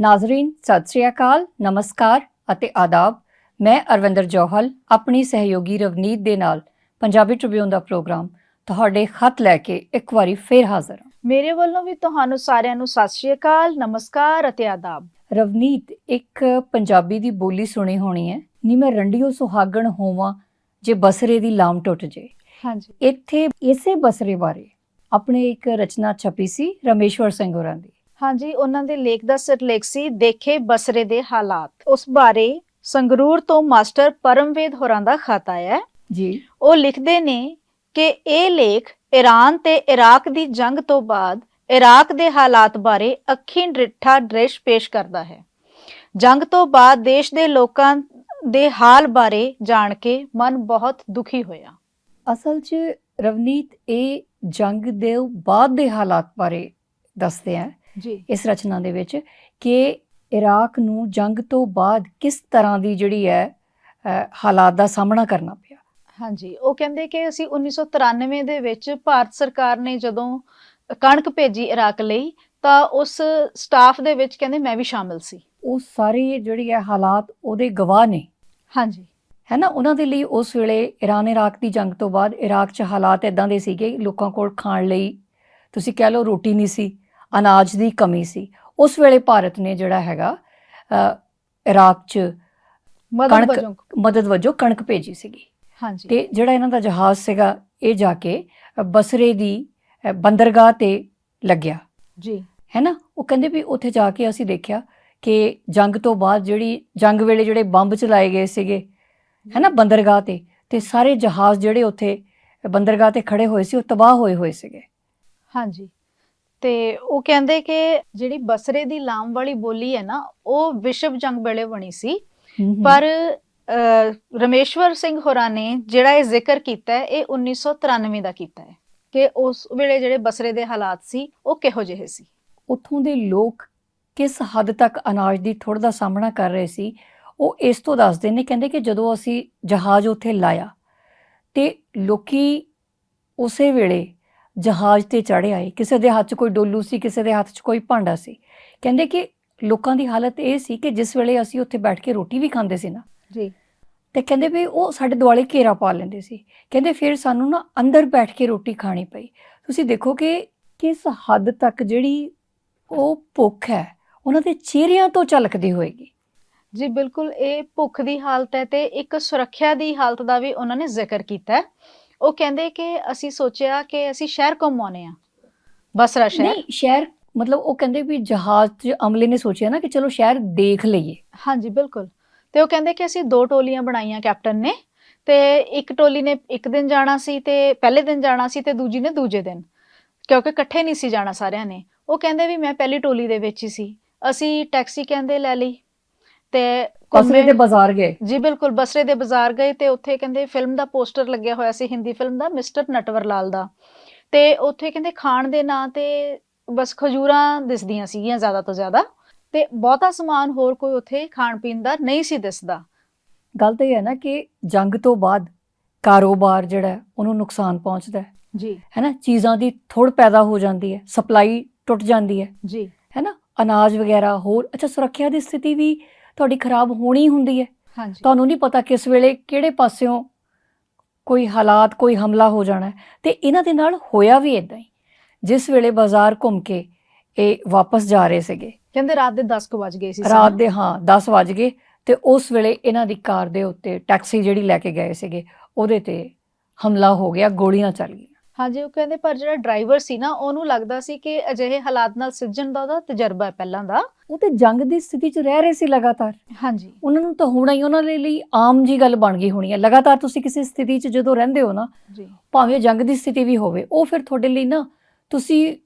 ਨਾਜ਼ਰੀਨ ਸਤਿ ਸ੍ਰੀ ਅਕਾਲ ਨਮਸਕਾਰ ਅਤੇ ਆਦਾਬ। ਮੈਂ ਅਰਵਿੰਦਰ ਜੋਹਲ ਆਪਣੀ ਸਹਿਯੋਗੀ ਰਵਨੀਤ ਦੇ ਨਾਲ ਪੰਜਾਬੀ ਟ੍ਰਿਬਿਊਨ ਦਾ ਪ੍ਰੋਗਰਾਮ ਤੁਹਾਡੇ ਖਤ ਲੈ ਕੇ ਇੱਕ ਵਾਰੀ ਫੇਰ ਹਾਜ਼ਰ ਹਾਂ। ਮੇਰੇ ਵੱਲੋਂ ਵੀ ਤੁਹਾਨੂੰ ਸਾਰਿਆਂ ਨੂੰ ਸਤਿ ਸ਼੍ਰੀ ਅਕਾਲ ਨਮਸਕਾਰ ਅਤੇ ਆਦਾਬ। ਰਵਨੀਤ ਇੱਕ ਪੰਜਾਬੀ ਦੀ ਬੋਲੀ ਸੁਣੀ ਹੋਣੀ ਹੈ। ਨੀ ਮੈਂ ਰੰਡੀਓ ਸੁਹਾਗਣ ਹੋਵਾਂ ਜੇ ਬਸਰੇ ਦੀ ਲਾਮ ਟੁੱਟ ਜੇ। ਹਾਂਜੀ। ਇੱਥੇ ਇਸੇ ਬਸਰੇ ਬਾਰੇ ਆਪਣੇ ਇੱਕ ਰਚਨਾ ਛਪੀ ਸੀ ਰਮੇਸ਼ਵਰ ਸਿੰਘ ਹੋਰਾਂ ਦੀ। ਹਾਂਜੀ ਉਹਨਾਂ ਦੇ ਲੇਖ ਦਾ ਸਿਰਲੇਖ ਸੀ ਦੇਖੇ ਬਸਰੇ ਦੇ ਹਾਲਾਤ। ਉਸ ਬਾਰੇ ਸੰਗਰੂਰ ਤੋਂ ਮਾਸਟਰ ਪਰਮਵੇਦ ਹੋਰਾਂ ਦਾ ਖਤ ਆਇਆ ਹੈ। ਜੀ। ਉਹ ਲਿਖਦੇ ਨੇ ਕਿ ਇਹ ਲੇਖ ਈਰਾਨ ਤੇ ਇਰਾਕ ਦੀ ਜੰਗ ਤੋਂ ਬਾਅਦ ਇਰਾਕ ਦੇ ਹਾਲਾਤ ਬਾਰੇ ਅੱਖੀਂ ਡਿੱਠਾ ਦ੍ਰਿਸ਼ ਪੇਸ਼ ਕਰਦਾ ਹੈ। ਜੰਗ ਤੋਂ ਬਾਅਦ ਦੇਸ਼ ਦੇ ਲੋਕਾਂ ਦੇ ਹਾਲ ਬਾਰੇ ਜਾਣ ਕੇ ਮਨ ਬਹੁਤ ਦੁਖੀ ਹੋਇਆ। ਅਸਲ 'ਚ ਰਵਨੀਤ ਇਹ ਜੰਗ ਦੇ ਬਾਅਦ ਦੇ ਹਾਲਾਤ ਬਾਰੇ ਦੱਸਦੇ ਆ ਜੀ। ਇਸ ਰਚਨਾ ਦੇ ਵਿੱਚ ਕਿ ਇਰਾਕ ਨੂੰ ਜੰਗ ਤੋਂ ਬਾਅਦ ਕਿਸ ਤਰ੍ਹਾਂ ਦੀ ਜਿਹੜੀ ਹੈ ਹਾਲਾਤ ਦਾ ਸਾਹਮਣਾ ਕਰਨਾ ਪਿਆ। ਹਾਂਜੀ ਉਹ ਕਹਿੰਦੇ ਕਿ ਅਸੀਂ 1993 ਦੇ ਵਿੱਚ ਭਾਰਤ ਸਰਕਾਰ ਨੇ ਜਦੋਂ ਕਣਕ ਭੇਜੀ ਇਰਾਕ ਲਈ ਤਾਂ ਉਸ ਸਟਾਫ ਦੇ ਵਿੱਚ ਕਹਿੰਦੇ ਮੈਂ ਵੀ ਸ਼ਾਮਿਲ ਸੀ। ਉਹ ਸਾਰੇ ਜਿਹੜੀ ਹੈ ਹਾਲਾਤ ਉਹਦੇ ਗਵਾਹ ਨੇ। ਹਾਂਜੀ। ਹੈ ਨਾ? ਉਹਨਾਂ ਦੇ ਲਈ ਉਸ ਵੇਲੇ ਇਰਾਨ ਇਰਾਕ ਦੀ ਜੰਗ ਤੋਂ ਬਾਅਦ ਇਰਾਕ 'ਚ ਹਾਲਾਤ ਇਦਾਂ ਦੇ ਸੀਗੇ ਲੋਕਾਂ ਕੋਲ ਖਾਣ ਲਈ ਤੁਸੀਂ ਕਹਿ ਲਓ ਰੋਟੀ ਨਹੀਂ ਸੀ। ਅਨਾਜ ਦੀ ਕਮੀ ਸੀ। ਉਸ ਵੇਲੇ ਭਾਰਤ ਨੇ ਜਿਹੜਾ ਹੈਗਾ ਇਰਾਕ 'ਚ ਮਦਦ ਕਣਕ- ਵਜੋਂ ਮਦਦ ਵਜੋਂ ਕਣਕ ਭੇਜੀ ਸੀਗੀ। ਹਾਂਜੀ। ਤੇ ਜਿਹੜਾ ਇਹਨਾਂ ਦਾ ਜਹਾਜ਼ ਸੀਗਾ ਇਹ ਜਾ ਕੇ ਬਸਰੇ ਦੀ ਬੰਦਰਗਾਹ ਤੇ ਲੱਗਿਆ। ਜੀ। ਹੈ ਨਾ? ਉਹ ਕਹਿੰਦੇ ਵੀ ਉੱਥੇ ਜਾ ਕੇ ਅਸੀਂ ਦੇਖਿਆ ਕਿ ਜੰਗ ਤੋਂ ਬਾਅਦ ਜਿਹੜੀ ਜੰਗ ਵੇਲੇ ਜਿਹੜੇ ਬੰਬ ਚਲਾਏ ਗਏ ਸੀਗੇ ਹੈ ਨਾ ਬੰਦਰਗਾਹ ਤੇ ਤੇ ਸਾਰੇ ਜਹਾਜ਼ ਜਿਹੜੇ ਉੱਥੇ ਬੰਦਰਗਾਹ ਤੇ ਖੜੇ ਹੋਏ ਸੀ ਉਹ ਤਬਾਹ ਹੋਏ ਹੋਏ ਸੀਗੇ। ਹਾਂਜੀ। ਤੇ ਉਹ ਕਹਿੰਦੇ ਕਿ ਜਿਹੜੀ ਬਸਰੇ ਦੀ ਲਾਮ ਵਾਲੀ ਬੋਲੀ ਹੈ ਨਾ ਉਹ ਵਿਸ਼ਵ ਜੰਗ ਵੇਲੇ ਬਣੀ ਸੀ। ਪਰ ਰਮੇਸ਼ਵਰ ਸਿੰਘ ਹੋਰਾਂ ਨੇ ਜਿਹੜਾ ਇਹ ਜ਼ਿਕਰ ਕੀਤਾ ਹੈ ਇਹ 1993 ਦਾ ਕੀਤਾ ਹੈ ਕਿ ਉਸ ਵੇਲੇ ਜਿਹੜੇ ਬਸਰੇ ਦੇ ਹਾਲਾਤ ਸੀ ਉਹ ਕਿਹੋ ਜਿਹੇ ਸੀ। ਉੱਥੋਂ ਦੇ ਲੋਕ ਕਿਸ ਹੱਦ ਤੱਕ ਅਨਾਜ ਦੀ ਥੁੜ ਦਾ ਸਾਹਮਣਾ ਕਰ ਰਹੇ ਸੀ ਉਹ ਇਸ ਤੋਂ ਦੱਸਦੇ ਨੇ ਕਹਿੰਦੇ ਕਿ ਜਦੋਂ ਅਸੀਂ ਜਹਾਜ਼ ਉੱਥੇ ਲਾਇਆ ਤੇ ਲੋਕੀ ਉਸੇ ਵੇਲੇ ਜਹਾਜ਼ ਤੇ ਚੜ੍ਹ ਆਏ ਕਿਸੇ ਦੇ ਹੱਥ 'ਚ ਕੋਈ ਡੋਲੂ ਸੀ ਕਿਸੇ ਦੇ ਹੱਥ 'ਚ ਕੋਈ ਭਾਂਡਾ ਸੀ। ਕਹਿੰਦੇ ਕਿ ਲੋਕਾਂ ਦੀ ਹਾਲਤ ਇਹ ਸੀ ਕਿ ਜਿਸ ਵੇਲੇ ਅਸੀਂ ਉੱਥੇ ਬੈਠ ਕੇ ਰੋਟੀ ਵੀ ਖਾਂਦੇ ਸੀ ਨਾ ਜੀ। ਤੇ ਕਹਿੰਦੇ ਵੀ ਉਹ ਸਾਡੇ ਦੁਆਲੇ ਘੇਰਾ ਪਾ ਲੈਂਦੇ ਸੀ। ਕਹਿੰਦੇ ਫਿਰ ਸਾਨੂੰ ਨਾ ਅੰਦਰ ਬੈਠ ਕੇ ਰੋਟੀ ਖਾਣੀ ਪਈ। ਤੁਸੀਂ ਦੇਖੋ ਕਿ ਕਿਸ ਹੱਦ ਤੱਕ ਜਿਹੜੀ ਉਹ ਭੁੱਖ ਹੈ ਉਹਨਾਂ ਦੇ ਚਿਹਰਿਆਂ ਤੋਂ ਝਲਕਦੀ ਹੋਏਗੀ। ਜੀ ਬਿਲਕੁਲ। ਇਹ ਭੁੱਖ ਦੀ ਹਾਲਤ ਹੈ ਤੇ ਇੱਕ ਸੁਰੱਖਿਆ ਦੀ ਹਾਲਤ ਦਾ ਵੀ ਉਹਨਾਂ ਨੇ ਜ਼ਿਕਰ ਕੀਤਾ ਹੈ। ਉਹ ਕਹਿੰਦੇ ਕਿ ਅਸੀਂ ਸੋਚਿਆ ਕਿ ਅਸੀਂ ਸ਼ਹਿਰ ਘੁੰਮਾਉਣੇ ਆ ਬਸਰਾ ਸ਼ਹਿਰ। ਨਹੀਂ ਸ਼ਹਿਰ ਮਤਲਬ ਉਹ ਕਹਿੰਦੇ ਵੀ ਜਹਾਜ਼ 'ਚ ਅਮਲੇ ਨੇ ਸੋਚਿਆ ਨਾ ਕਿ ਚਲੋ ਸ਼ਹਿਰ ਦੇਖ ਲਈਏ। ਹਾਂਜੀ ਬਿਲਕੁਲ। ਤੇ ਉਹ ਕਹਿੰਦੇ ਕਿ ਅਸੀਂ ਦੋ ਟੋਲੀਆਂ ਬਣਾਈਆਂ ਕੈਪਟਨ ਨੇ ਤੇ ਇੱਕ ਟੋਲੀ ਨੇ ਇੱਕ ਦਿਨ ਜਾਣਾ ਸੀ ਤੇ ਪਹਿਲੇ ਦਿਨ ਜਾਣਾ ਸੀ ਤੇ ਦੂਜੀ ਨੇ ਦੂਜੇ ਦਿਨ। ਕਿਉਂਕਿ ਇਕੱਠੇ ਨਹੀਂ ਸੀ ਜਾਣਾ ਸਾਰਿਆਂ ਨੇ। ਉਹ ਕਹਿੰਦੇ ਵੀ ਮੈਂ ਪਹਿਲੀ ਟੋਲੀ ਦੇ ਵਿੱਚ ਹੀ ਸੀ। ਅਸੀਂ ਟੈਕਸੀ ਕਹਿੰਦੇ ਲੈ ਲਈ ਤੇ ਘੁੰਮੇ- ਦੇ ਬਾਜ਼ਾਰ ਗਏ। ਜੀ ਬਿਲਕੁਲ ਬਸਰੇ ਦੇ ਬਾਜ਼ਾਰ ਗਏ ਤੇ ਉੱਥੇ ਕਹਿੰਦੇ ਫਿਲਮ ਦਾ ਪੋਸਟਰ ਲੱਗਿਆ ਹੋਇਆ ਸੀ ਹਿੰਦੀ ਫਿਲਮ ਦਾ ਮਿਸਟਰ ਨਟਵਰ ਲਾਲ ਦਾ। ਤੇ ਉੱਥੇ ਕਹਿੰਦੇ ਖਾਣ ਦੇ ਨਾਂ ਤੇ ਬਸ ਖਜੂਰਾਂ ਦਿਸਦੀਆਂ ਸੀਗੀਆਂ ਜ਼ਿਆਦਾ ਤੋਂ ਜ਼ਿਆਦਾ। ਤੇ ਬਹੁਤਾ ਸਮਾਨ ਹੋਰ ਕੋਈ ਉੱਥੇ ਖਾਣ ਪੀਣ ਦਾ ਨਹੀਂ ਸੀ ਦਿਸਦਾ। ਗੱਲ ਤਾਂ ਇਹ ਹੈ ਨਾ ਕਿ ਜੰਗ ਤੋਂ ਬਾਅਦ ਕਾਰੋਬਾਰ ਜਿਹੜਾ ਉਹਨੂੰ ਨੁਕਸਾਨ ਪਹੁੰਚਦਾ ਹੈ। ਜੀ। ਹੈ ਨਾ? ਚੀਜ਼ਾਂ ਦੀ ਥੁੜ ਪੈਦਾ ਹੋ ਜਾਂਦੀ ਹੈ ਸਪਲਾਈ ਟੁੱਟ ਜਾਂਦੀ ਹੈ। ਜੀ। ਹੈ ਨਾ? ਅਨਾਜ ਵਗੈਰਾ ਹੋਰ ਅੱਛਾ ਸੁਰੱਖਿਆ ਦੀ ਸਥਿਤੀ ਵੀ ਤੁਹਾਡੀ ਖਰਾਬ ਹੋਣੀ ਹੁੰਦੀ ਹੈ। ਹਾਂਜੀ। ਤੁਹਾਨੂੰ ਨਹੀਂ ਪਤਾ ਕਿਸ ਵੇਲੇ ਕਿਹੜੇ ਪਾਸਿਓਂ ਕੋਈ ਹਾਲਾਤ ਕੋਈ ਹਮਲਾ ਹੋ ਜਾਣਾ ਤੇ ਇਹਨਾਂ ਦੇ ਨਾਲ ਹੋਇਆ ਵੀ ਇਦਾਂ ਹੀ। ਜਿਸ ਵੇਲੇ ਬਾਜ਼ਾਰ ਘੁੰਮ ਕੇ ਇਹ ਵਾਪਸ ਜਾ ਰਹੇ ਸੀਗੇ। ਕਹਿੰਦੇ ਰਾਤ ਦੇ 10 ਕੁ ਵੱਜ ਗਏ ਸੀ ਰਾਤ। ਦੇ ਹਾਂ 10 ਵਜ ਗਏ ਤੇ ਉਸ ਵੇਲੇ ਇਹਨਾਂ ਦੀ ਕਾਰ ਦੇ ਉੱਤੇ ਟੈਕਸੀ ਜਿਹੜੀ ਲੈ ਕੇ ਗਏ ਸੀਗੇ ਉਹਦੇ ਤੇ ਹਮਲਾ ਹੋ ਗਿਆ ਗੋਲੀਆਂ ਚੱਲ ਗਈਆਂ। ਹਾਂਜੀ ਉਹ ਕਹਿੰਦੇ ਪਰ ਜਿਹੜਾ ਡਰਾਈਵਰ ਸੀ ਨਾ ਉਹਨੂੰ ਲੱਗਦਾ ਸੀ ਕਿ ਅਜਿਹੇ ਹਾਲਾਤ ਨਾਲ ਸਿੱਝਣ ਦਾ ਉਹਦਾ ਤਜਰਬਾ ਹੈ ਪਹਿਲਾਂ ਦਾ। ਉਹ ਤੇ ਜੰਗ ਦੀ ਸਥਿਤੀ 'ਚ ਰਹਿ ਰਹੇ ਸੀ ਲਗਾਤਾਰ। ਹਾਂਜੀ। ਉਹਨਾਂ ਨੂੰ ਤਾਂ ਹੋਣਾ ਹੀ ਉਹਨਾਂ ਦੇ ਲਈ ਆਮ ਜੀ ਗੱਲ ਬਣ ਗਈ ਹੋਣੀ ਹੈ। ਲਗਾਤਾਰ ਤੁਸੀਂ ਕਿਸੇ ਸਥਿਤੀ 'ਚ ਜਦੋਂ ਰਹਿੰਦੇ ਹੋ ਨਾ ਜੀ। ਭਾਵੇਂ ਜੰਗ ਦੀ ਸਥਿਤੀ ਵੀ ਹੋਵੇ ਉਹ ਫਿਰ ਤੁਹਾਡੇ ਲਈ ਨਾ ਤੁਸੀਂ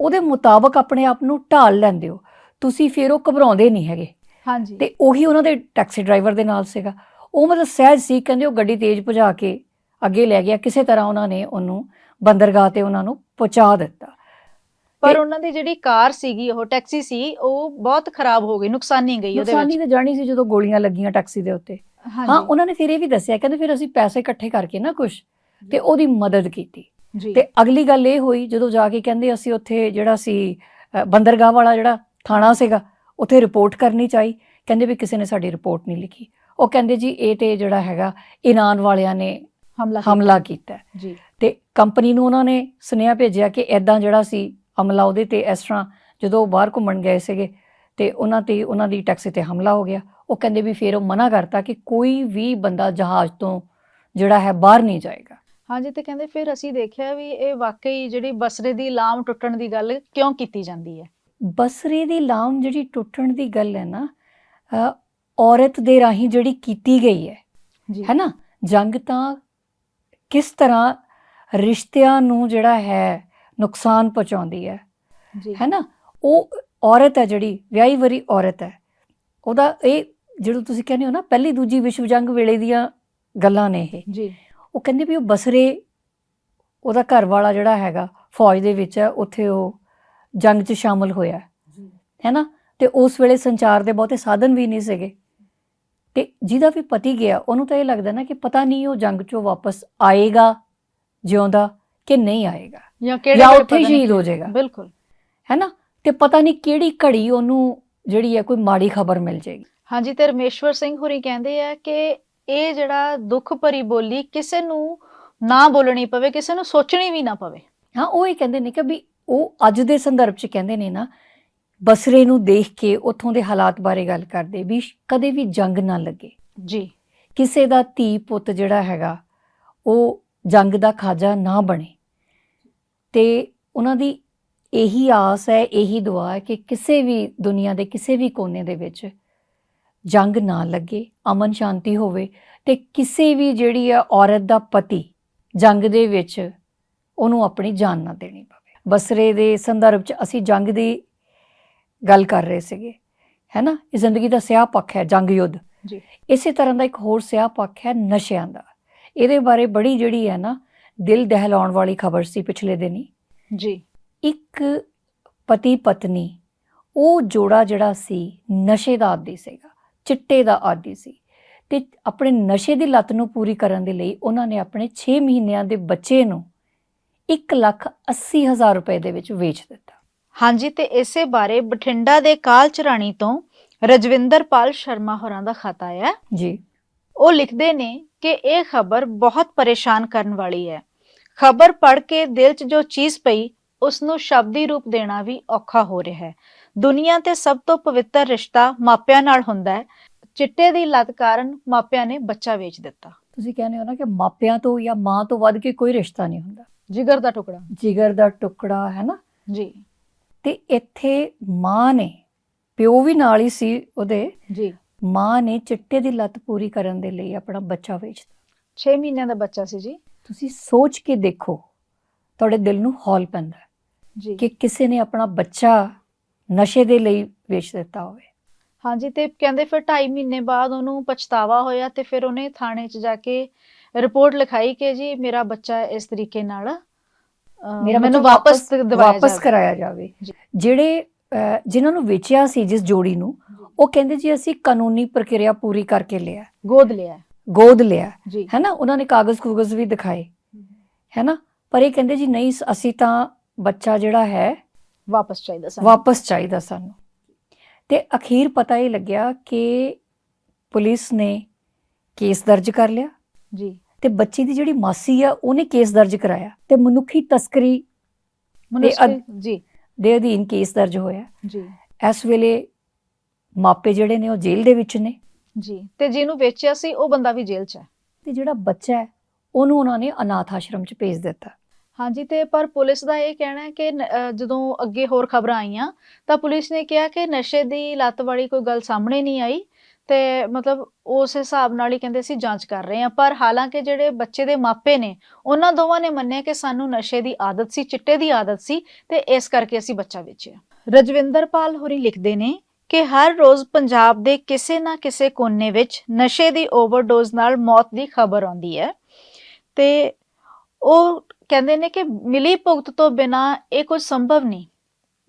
ਉਹਦੇ ਮੁਤਾਬਕ ਆਪਣੇ ਆਪ ਨੂੰ ਢਾਲ ਲੈਂਦੇ ਹੋ। ਤੁਸੀਂ ਫਿਰ ਉਹ ਘਬਰਾਉਂਦੇ ਨਹੀਂ ਹੈਗੇ। ਹਾਂਜੀ। ਤੇ ਉਹੀ ਉਹਨਾਂ ਦੇ ਟੈਕਸੀ ਡਰਾਈਵਰ ਦੇ ਨਾਲ ਸੀਗਾ। ਉਹ ਮਤਲਬ ਸਹਿਜ ਸੀ ਕਹਿੰਦੇ ਉਹ ਗੱਡੀ ਤੇਜ਼ ਭਜਾ ਕੇ ਅੱਗੇ ਲੈ ਗਿਆ ਕਿਸੇ ਤਰ੍ਹਾਂ ਉਹਨਾਂ ਨੇ ਉਹਨੂੰ ਬੰਦਰਗਾਹ ਤੇ ਉਹਨਾਂ ਨੂੰ ਪਹੁੰਚਾ ਦਿੱਤਾ। ਪਰ ਉਹਨਾਂ ਦੀ ਜਿਹੜੀ ਕਾਰ ਸੀਗੀ ਉਹ ਟੈਕਸੀ ਸੀ ਉਹ ਬਹੁਤ ਖਰਾਬ ਹੋ ਗਈ ਨੁਕਸਾਨੀ ਗਈ ਉਹਦੇ ਨੁਕਸਾਨੀ ਵਿੱਚ। ਤੇ ਜਾਣੀ ਸੀ ਜਦੋਂ ਗੋਲੀਆਂ ਲੱਗੀਆਂ ਟੈਕਸੀ ਦੇ ਉੱਤੇ। ਹਾਂ ਉਹਨਾਂ ਨੇ ਫਿਰ ਇਹ ਵੀ ਦੱਸਿਆ ਕਹਿੰਦੇ ਫਿਰ ਅਸੀਂ ਪੈਸੇ ਇਕੱਠੇ ਕਰਕੇ ਨਾ ਕੁਝ ਤੇ ਉਹਦੀ ਮਦਦ ਕੀਤੀ। ਤੇ ਅਗਲੀ ਗੱਲ ਇਹ ਹੋਈ ਜਦੋਂ ਜਾ ਕੇ ਕਹਿੰਦੇ ਅਸੀਂ ਉੱਥੇ ਜਿਹੜਾ ਸੀ ਬੰਦਰਗਾਹ ਵਾਲਾ ਜਿਹੜਾ ਥਾਣਾ ਸੀਗਾ ਉੱਥੇ ਰਿਪੋਰਟ ਕਰਨੀ ਚਾਹੀ ਕਹਿੰਦੇ ਵੀ ਕਿਸੇ ਨੇ ਸਾਡੀ ਰਿਪੋਰਟ ਨਹੀਂ ਲਿਖੀ। ਉਹ ਕਹਿੰਦੇ ਜੀ ਇਹ ਤੇ ਜਿਹੜਾ ਹੈਗਾ ਇਨਾਨ ਵਾਲਿਆਂ ਨੇ ਹਮਲਾ ਕੀਤਾ। ਹਮਲਾ ਕੀਤਾ। ਹੈ। ਜੀ। ਤੇ ਕੰਪਨੀ ਨੂੰ ਉਹਨਾਂ ਨੇ ਸੁਨੇਹਾ ਭੇਜਿਆ ਕਿ ਐਦਾਂ ਜਿਹੜਾ ਸੀ ਹਮਲਾ ਉਹਦੇ ਤੇ ਇਸ ਤਰ੍ਹਾਂ ਜਦੋਂ ਉਹ ਬਾਹਰ ਘੁੰਮਣ ਗਏ ਸੀਗੇ ਤੇ ਉਹਨਾਂ ਤੇ ਉਹਨਾਂ ਦੀ ਟੈਕਸੀ ਤੇ ਹਮਲਾ ਹੋ ਗਿਆ। ਉਹ ਕਹਿੰਦੇ ਵੀ ਫਿਰ ਉਹ ਮਨਾ ਕਰਤਾ ਕਿ ਕੋਈ ਵੀ ਬੰਦਾ ਜਹਾਜ਼ ਤੋਂ ਜਿਹੜਾ ਹੈ ਬਾਹਰ ਨਹੀਂ ਜਾਏਗਾ। ਹਾਂਜੀ ਤੇ ਕਹਿੰਦੇ ਫਿਰ ਅਸੀਂ ਦੇਖਿਆ ਵੀ ਇਹ ਵਾਕਈ ਜਿਹੜੀ ਬਸਰੇ ਦੀ ਲਾਮ ਟੁੱਟਣ ਦੀ ਗੱਲ ਕਿਉਂ ਕੀਤੀ ਜਾਂਦੀ ਹੈ? ਬਸਰੇ ਦੀ ਲਾਮ ਜਿਹੜੀ ਟੁੱਟਣ ਦੀ ਗੱਲ ਹੈ ਨਾ ਔਰਤ ਦੇ ਰਾਹੀਂ ਜਿਹੜੀ ਕੀਤੀ ਗਈ ਹੈ। ਜੀ। ਹੈ ਨਾ? ਜੰਗ ਤਾਂ ਕਿਸ ਤਰ੍ਹਾਂ ਰਿਸ਼ਤਿਆਂ ਨੂੰ ਜਿਹੜਾ ਹੈ ਨੁਕਸਾਨ ਪਹੁੰਚਾਉਂਦੀ ਹੈ। ਜੀ। ਹੈ ਨਾ? ਉਹ ਔਰਤ ਹੈ ਜਿਹੜੀ ਵਿਆਹੀ ਵਰੀ ਔਰਤ ਹੈ। ਉਹਦਾ ਇਹ ਜਿਹੜਾ ਤੁਸੀਂ ਕਹਿੰਦੇ ਹੋ ਨਾ ਪਹਿਲੀ ਦੂਜੀ ਵਿਸ਼ਵ ਜੰਗ ਵੇਲੇ ਦੀਆਂ ਗੱਲਾਂ ਨੇ ਇਹ। ਜੀ। ਉਹ ਕਹਿੰਦੇ ਵੀ ਉਹ ਬਸਰੇ ਉਹਦਾ ਘਰ ਵਾਲਾ ਜਿਹੜਾ ਹੈਗਾ ਫੌਜ ਦੇ ਵਿੱਚ ਹੈ ਉੱਥੇ ਉਹ ਜੰਗ 'ਚ ਸ਼ਾਮਲ ਹੋਇਆ। ਹੈ ਨਾ? ਤੇ ਉਸ ਵੇਲੇ ਸੰਚਾਰ ਦੇ ਬਹੁਤੇ ਸਾਧਨ ਵੀ ਨਹੀਂ ਸੀਗੇ। ਤੇ ਜਿਹਦਾ ਵੀ ਪਤੀ ਗਿਆ ਉਹਨੂੰ ਤਾਂ ਇਹ ਲੱਗਦਾ ਨਾ ਕਿ ਪਤਾ ਨਹੀਂ ਉਹ ਜੰਗ 'ਚੋਂ ਵਾਪਸ ਆਏਗਾ ਜਿਉਂਦਾ ਕਿ ਨਹੀਂ ਆਏਗਾ। ਜਾਂ ਕਿਹੜੇ ਜਾਂ ਉੱਥੇ ਸ਼ਹੀਦ ਹੋ ਜਾਏਗਾ। ਬਿਲਕੁਲ। ਹੈ ਨਾ ਤੇ ਪਤਾ ਨਹੀਂ ਕਿਹੜੀ ਘੜੀ ਉਹਨੂੰ ਜਿਹੜੀ ਹੈ ਕੋਈ ਮਾੜੀ ਖਬਰ ਮਿਲ ਜਾਏਗੀ। ਹਾਂਜੀ ਤੇ ਰਮੇਸ਼ਵਰ ਸਿੰਘ ਹੋਰੀ ਕਹਿੰਦੇ ਆ ਕਿ ਇਹ ਜਿਹੜਾ ਦੁੱਖ ਭਰੀ ਬੋਲੀ ਕਿਸੇ ਨੂੰ ਨਾ ਬੋਲਣੀ ਪਵੇ ਕਿਸੇ ਨੂੰ ਸੋਚਣੀ ਵੀ ਨਾ ਪਵੇ। ਹਾਂ ਉਹ ਹੀ ਕਹਿੰਦੇ ਨੇ ਕਿ ਵੀ ਉਹ ਅੱਜ ਦੇ ਸੰਦਰਭ 'ਚ ਕਹਿੰਦੇ ਨੇ ਨਾ ਬਸਰੇ ਨੂੰ ਦੇਖ ਕੇ ਉੱਥੋਂ ਦੇ ਹਾਲਾਤ ਬਾਰੇ ਗੱਲ ਕਰਦੇ ਵੀ ਕਦੇ ਵੀ ਜੰਗ ਨਾ ਲੱਗੇ। ਜੀ। ਕਿਸੇ ਦਾ ਧੀ ਪੁੱਤ ਜਿਹੜਾ ਹੈਗਾ ਉਹ ਜੰਗ ਦਾ ਖਾਜਾ ਨਾ ਬਣੇ। ਤੇ ਉਹਨਾਂ ਦੀ ਇਹੀ ਆਸ ਹੈ ਇਹੀ ਦੁਆ ਹੈ ਕਿ ਕਿਸੇ ਵੀ ਦੁਨੀਆ ਦੇ ਕਿਸੇ ਵੀ ਕੋਨੇ ਦੇ ਵਿੱਚ ਜੰਗ ਨਾ ਲੱਗੇ ਅਮਨ ਸ਼ਾਂਤੀ ਹੋਵੇ ਤੇ ਕਿਸੇ ਵੀ ਜਿਹੜੀ ਹੈ ਔਰਤ ਦਾ ਪਤੀ ਜੰਗ ਦੇ ਵਿੱਚ ਉਹਨੂੰ ਆਪਣੀ ਜਾਨ ਨਾ ਦੇਣੀ ਪਵੇ। ਬਸਰੇ ਦੇ ਸੰਦਰਭ 'ਚ ਅਸੀਂ ਜੰਗ ਦੀ ਗੱਲ ਕਰ ਰਹੇ ਸੀਗੇ ਹੈ ਨਾ ਇਹ ਜ਼ਿੰਦਗੀ ਦਾ ਸਿਆਹ ਪੱਖ ਹੈ ਜੰਗ ਯੁੱਧ। ਜੀ। ਇਸੇ ਤਰ੍ਹਾਂ ਦਾ ਇੱਕ ਹੋਰ ਸਿਆਹ ਪੱਖ ਹੈ ਨਸ਼ਿਆਂ ਦਾ। ਇਹਦੇ ਬਾਰੇ ਬੜੀ ਜਿਹੜੀ ਹੈ ਨਾ ਦਿਲ ਦਹਿਲਾਉਣ ਵਾਲੀ ਖਬਰ ਸੀ ਪਿਛਲੇ ਦਿਨੀ। ਜੀ। ਇੱਕ ਪਤੀ ਪਤਨੀ ਉਹ ਜੋੜਾ ਜਿਹੜਾ ਸੀ ਨਸ਼ੇ ਦਾ ਆਦੀ ਸੀਗਾ ਚਿੱਟੇ ਦਾ ਆਦੀ ਸੀ। ਤੇ ਆਪਣੇ ਨਸ਼ੇ ਦੀ ਲੱਤ ਨੂੰ ਪੂਰੀ ਕਰਨ ਦੇ ਲਈ ਉਹਨਾਂ ਨੇ ਆਪਣੇ 6 ਮਹੀਨਿਆਂ ਦੇ ਬੱਚੇ ਨੂੰ 1 ਲੱਖ 80 ਹਜ਼ਾਰ ਰੁਪਏ ਦੇ ਵਿੱਚ ਵੇਚ ਦਿੱਤਾ। ਹਾਂਜੀ ਤੇ ਇਸੇ ਬਾਰੇ ਬਠਿੰਡਾ ਦੇ ਕਾਲ ਚਰਾਣੀ ਤੋਂ ਰਜਵਿੰਦਰਪਾਲ ਸ਼ਰਮਾ ਹੋਰਾਂ ਦਾ ਖਤ ਆਇਆ। ਜੀ। ਉਹ ਲਿਖਦੇ ਨੇ ਕਿ ਇਹ ਖਬਰ ਬਹੁਤ ਪਰੇਸ਼ਾਨ ਕਰਨ ਵਾਲੀ ਹੈ। ਖਬਰ ਪੜ੍ਹ ਕੇ ਦਿਲ 'ਚ ਜੋ ਚੀਜ਼ ਪਈ ਉਸ ਨੂੰ ਸ਼ਬਦੀ ਰੂਪ ਦੇਣਾ ਵੀ ਔਖਾ ਹੋ ਰਿਹਾ ਹੈ। ਦੁਨੀਆ ਤੇ ਸਭ ਤੋਂ ਪਵਿੱਤਰ ਰਿਸ਼ਤਾ ਮਾਪਿਆਂ ਨਾਲ ਹੁੰਦਾ ਹੈ। ਚਿੱਟੇ ਦੀ ਲਤ ਕਾਰਨ ਮਾਪਿਆਂ ਨੇ ਬੱਚਾ ਵੇਚ ਦਿੱਤਾ। ਤੁਸੀਂ ਕਹਿੰਦੇ ਹੋ ਨਾ ਕਿ ਮਾਪਿਆਂ ਤੋਂ ਜਾਂ ਮਾਂ ਤੋਂ ਵੱਧ ਕੇ ਕੋਈ ਰਿਸ਼ਤਾ ਨਹੀਂ ਹੁੰਦਾ। ਜਿਗਰ ਦਾ ਟੁਕੜਾ। ਜਿਗਰ ਦਾ ਟੁਕੜਾ ਹੈ ਨਾ? ਜੀ। ਤੇ ਇੱਥੇ ਮਾਂ ਨੇ ਪਿਓ ਵੀ ਨਾਲ ਹੀ ਸੀ ਉਹਦੇ ਜੀ। ਮਾਂ ਨੇ ਚਿੱਟੇ ਦੀ ਲੱਤ ਪੂਰੀ ਕਰਨ ਦੇ ਲਈ ਆਪਣਾ ਬੱਚਾ ਵੇਚਤਾ। 6 ਮਹੀਨਿਆਂ ਦਾ ਬੱਚਾ ਸੀ ਜੀ। ਤੁਸੀਂ ਸੋਚ ਕੇ ਦੇਖੋ ਤੁਹਾਡੇ ਦਿਲ ਨੂੰ ਹੌਲ ਪੈਂਦਾ ਜੀ। ਕਿ ਕਿਸੇ ਨੇ ਆਪਣਾ ਬੱਚਾ ਨਸ਼ੇ ਦੇ ਲਈ ਵੇਚ ਦਿੱਤਾ ਹੋਵੇ। ਹਾਂਜੀ ਤੇ ਕਹਿੰਦੇ ਫਿਰ 2.5 ਮਹੀਨੇ ਬਾਅਦ ਉਹਨੂੰ ਪਛਤਾਵਾ ਹੋਇਆ ਤੇ ਫਿਰ ਉਹਨੇ ਥਾਣੇ 'ਚ ਜਾ ਕੇ ਰਿਪੋਰਟ ਲਿਖਾਈ ਕਿ ਜੀ ਮੇਰਾ ਬੱਚਾ ਇਸ ਤਰੀਕੇ ਨਾਲ ਮੇਰਾ ਮੈਨੂੰ ਵਾਪਸ ਵਾਪਸ। ਕਰਾਇਆ ਜਾਵੇ। ਜਿਹੜੇ ਜਿਨ੍ਹਾਂ ਨੂੰ ਵੇਚਿਆ ਸੀ ਜਿਸ ਜੋੜੀ ਨੂੰ ਉਹ ਕਹਿੰਦੇ ਜੀ ਅਸੀਂ ਕਾਨੂੰਨੀ ਪ੍ਰਕਿਰਿਆ ਪੂਰੀ ਕਰਕੇ ਲਿਆ। ਗੋਦ ਲਿਆ। ਗੋਦ ਲਿਆ। ਹੈ ਨਾ ਉਹਨਾਂ ਨੇ ਕਾਗਜ਼ ਕੂਗਜ਼ ਵੀ ਦਿਖਾਏ। ਹੈ। ਨਾ ਪਰ ਇਹ ਕਹਿੰਦੇ ਜੀ ਨਹੀਂ ਅਸੀਂ ਤਾਂ ਬੱਚਾ ਜਿਹੜਾ ਹੈ ਵਾਪਸ ਚਾਹੀਦਾ ਸਾਨੂੰ। ਵਾਪਸ ਚਾਹੀਦਾ ਸਾਨੂੰ। ਤੇ ਅਖੀਰ ਪਤਾ ਇਹ ਲੱਗਿਆ ਕਿ ਪੁਲਿਸ ਨੇ ਕੇਸ ਦਰਜ ਕਰ ਲਿਆ। ਜੀ। ਤੇ ਬੱਚੀ ਦੀ ਜਿਹੜੀ ਮਾਸੀ ਆ ਉਹਨੇ ਕੇਸ ਦਰਜ ਕਰਾਇਆ ਤੇ ਮਨੁੱਖੀ ਤਸਕਰੀ ਮਨੁੱਖੀ ਜੀ। ਦੇ ਅਧੀਨ ਕੇਸ ਦਰਜ ਹੋਇਆ। ਜੀ। ਇਸ ਵੇਲੇ ਮਾਪੇ ਜਿਹੜੇ ਨੇ ਉਹ ਜੇਲ੍ਹ ਦੇ ਵਿੱਚ ਨੇ। ਜੀ। ਤੇ ਜਿਹਨੂੰ ਵੇਚਿਆ ਸੀ ਉਹ ਬੰਦਾ ਵੀ ਜੇਲ੍ਹ 'ਚ ਹੈ। ਤੇ ਜਿਹੜਾ ਬੱਚਾ ਹੈ ਉਹਨੂੰ ਉਹਨਾਂ ਨੇ ਅਨਾਥ ਆਸ਼ਰਮ 'ਚ ਭੇਜ ਦਿੱਤਾ। ਹਾਂਜੀ ਤੇ ਪਰ ਪੁਲਿਸ ਦਾ ਇਹ ਕਹਿਣਾ ਹੈ ਕਿ ਜਦੋਂ ਅੱਗੇ ਹੋਰ ਖਬਰਾਂ ਆਈਆਂ ਤਾਂ ਪੁਲਿਸ ਨੇ ਕਿਹਾ ਕਿ ਨਸ਼ੇ ਦੀ ਲੱਤ ਵਾਲੀ ਕੋਈ ਗੱਲ ਸਾਹਮਣੇ ਨਹੀਂ ਆਈ। ਤੇ ਮਤਲਬ ਉਸ ਹਿਸਾਬ ਨਾਲ ਹੀ ਕਹਿੰਦੇ ਸੀ ਜਾਂਚ ਕਰ ਰਹੇ ਆ ਪਰ ਹਾਲਾਂਕਿ ਜਿਹੜੇ ਬੱਚੇ ਦੇ ਮਾਪੇ ਨੇ, ਉਹਨਾਂ ਦੋਵਾਂ ਨੇ ਮੰਨਿਆ ਕਿ ਸਾਨੂੰ ਨਸ਼ੇ ਦੀ ਆਦਤ ਸੀ, ਚਿੱਟੇ ਦੀ ਆਦਤ ਸੀ ਤੇ ਇਸ ਕਰਕੇ ਅਸੀਂ ਬੱਚਾ ਵੇਚਿਆ। ਰਜਵਿੰਦਰਪਾਲ ਹੋਰੀ ਲਿਖਦੇ ਨੇ ਕਿ ਹਰ ਰੋਜ਼ ਪੰਜਾਬ ਦੇ ਕਿਸੇ ਨਾ ਕਿਸੇ ਕੋਨੇ ਵਿੱਚ ਨਸ਼ੇ ਦੀ ਓਵਰਡੋਜ਼ ਨਾਲ ਮੌਤ ਦੀ ਖਬਰ ਆਉਂਦੀ ਹੈ। ਤੇ ਉਹ ਕਹਿੰਦੇ ਨੇ ਕਿ ਮਿਲੀ ਭੁਗਤ ਤੋਂ ਬਿਨਾ ਇਹ ਕੁਝ ਸੰਭਵ ਨਹੀਂ।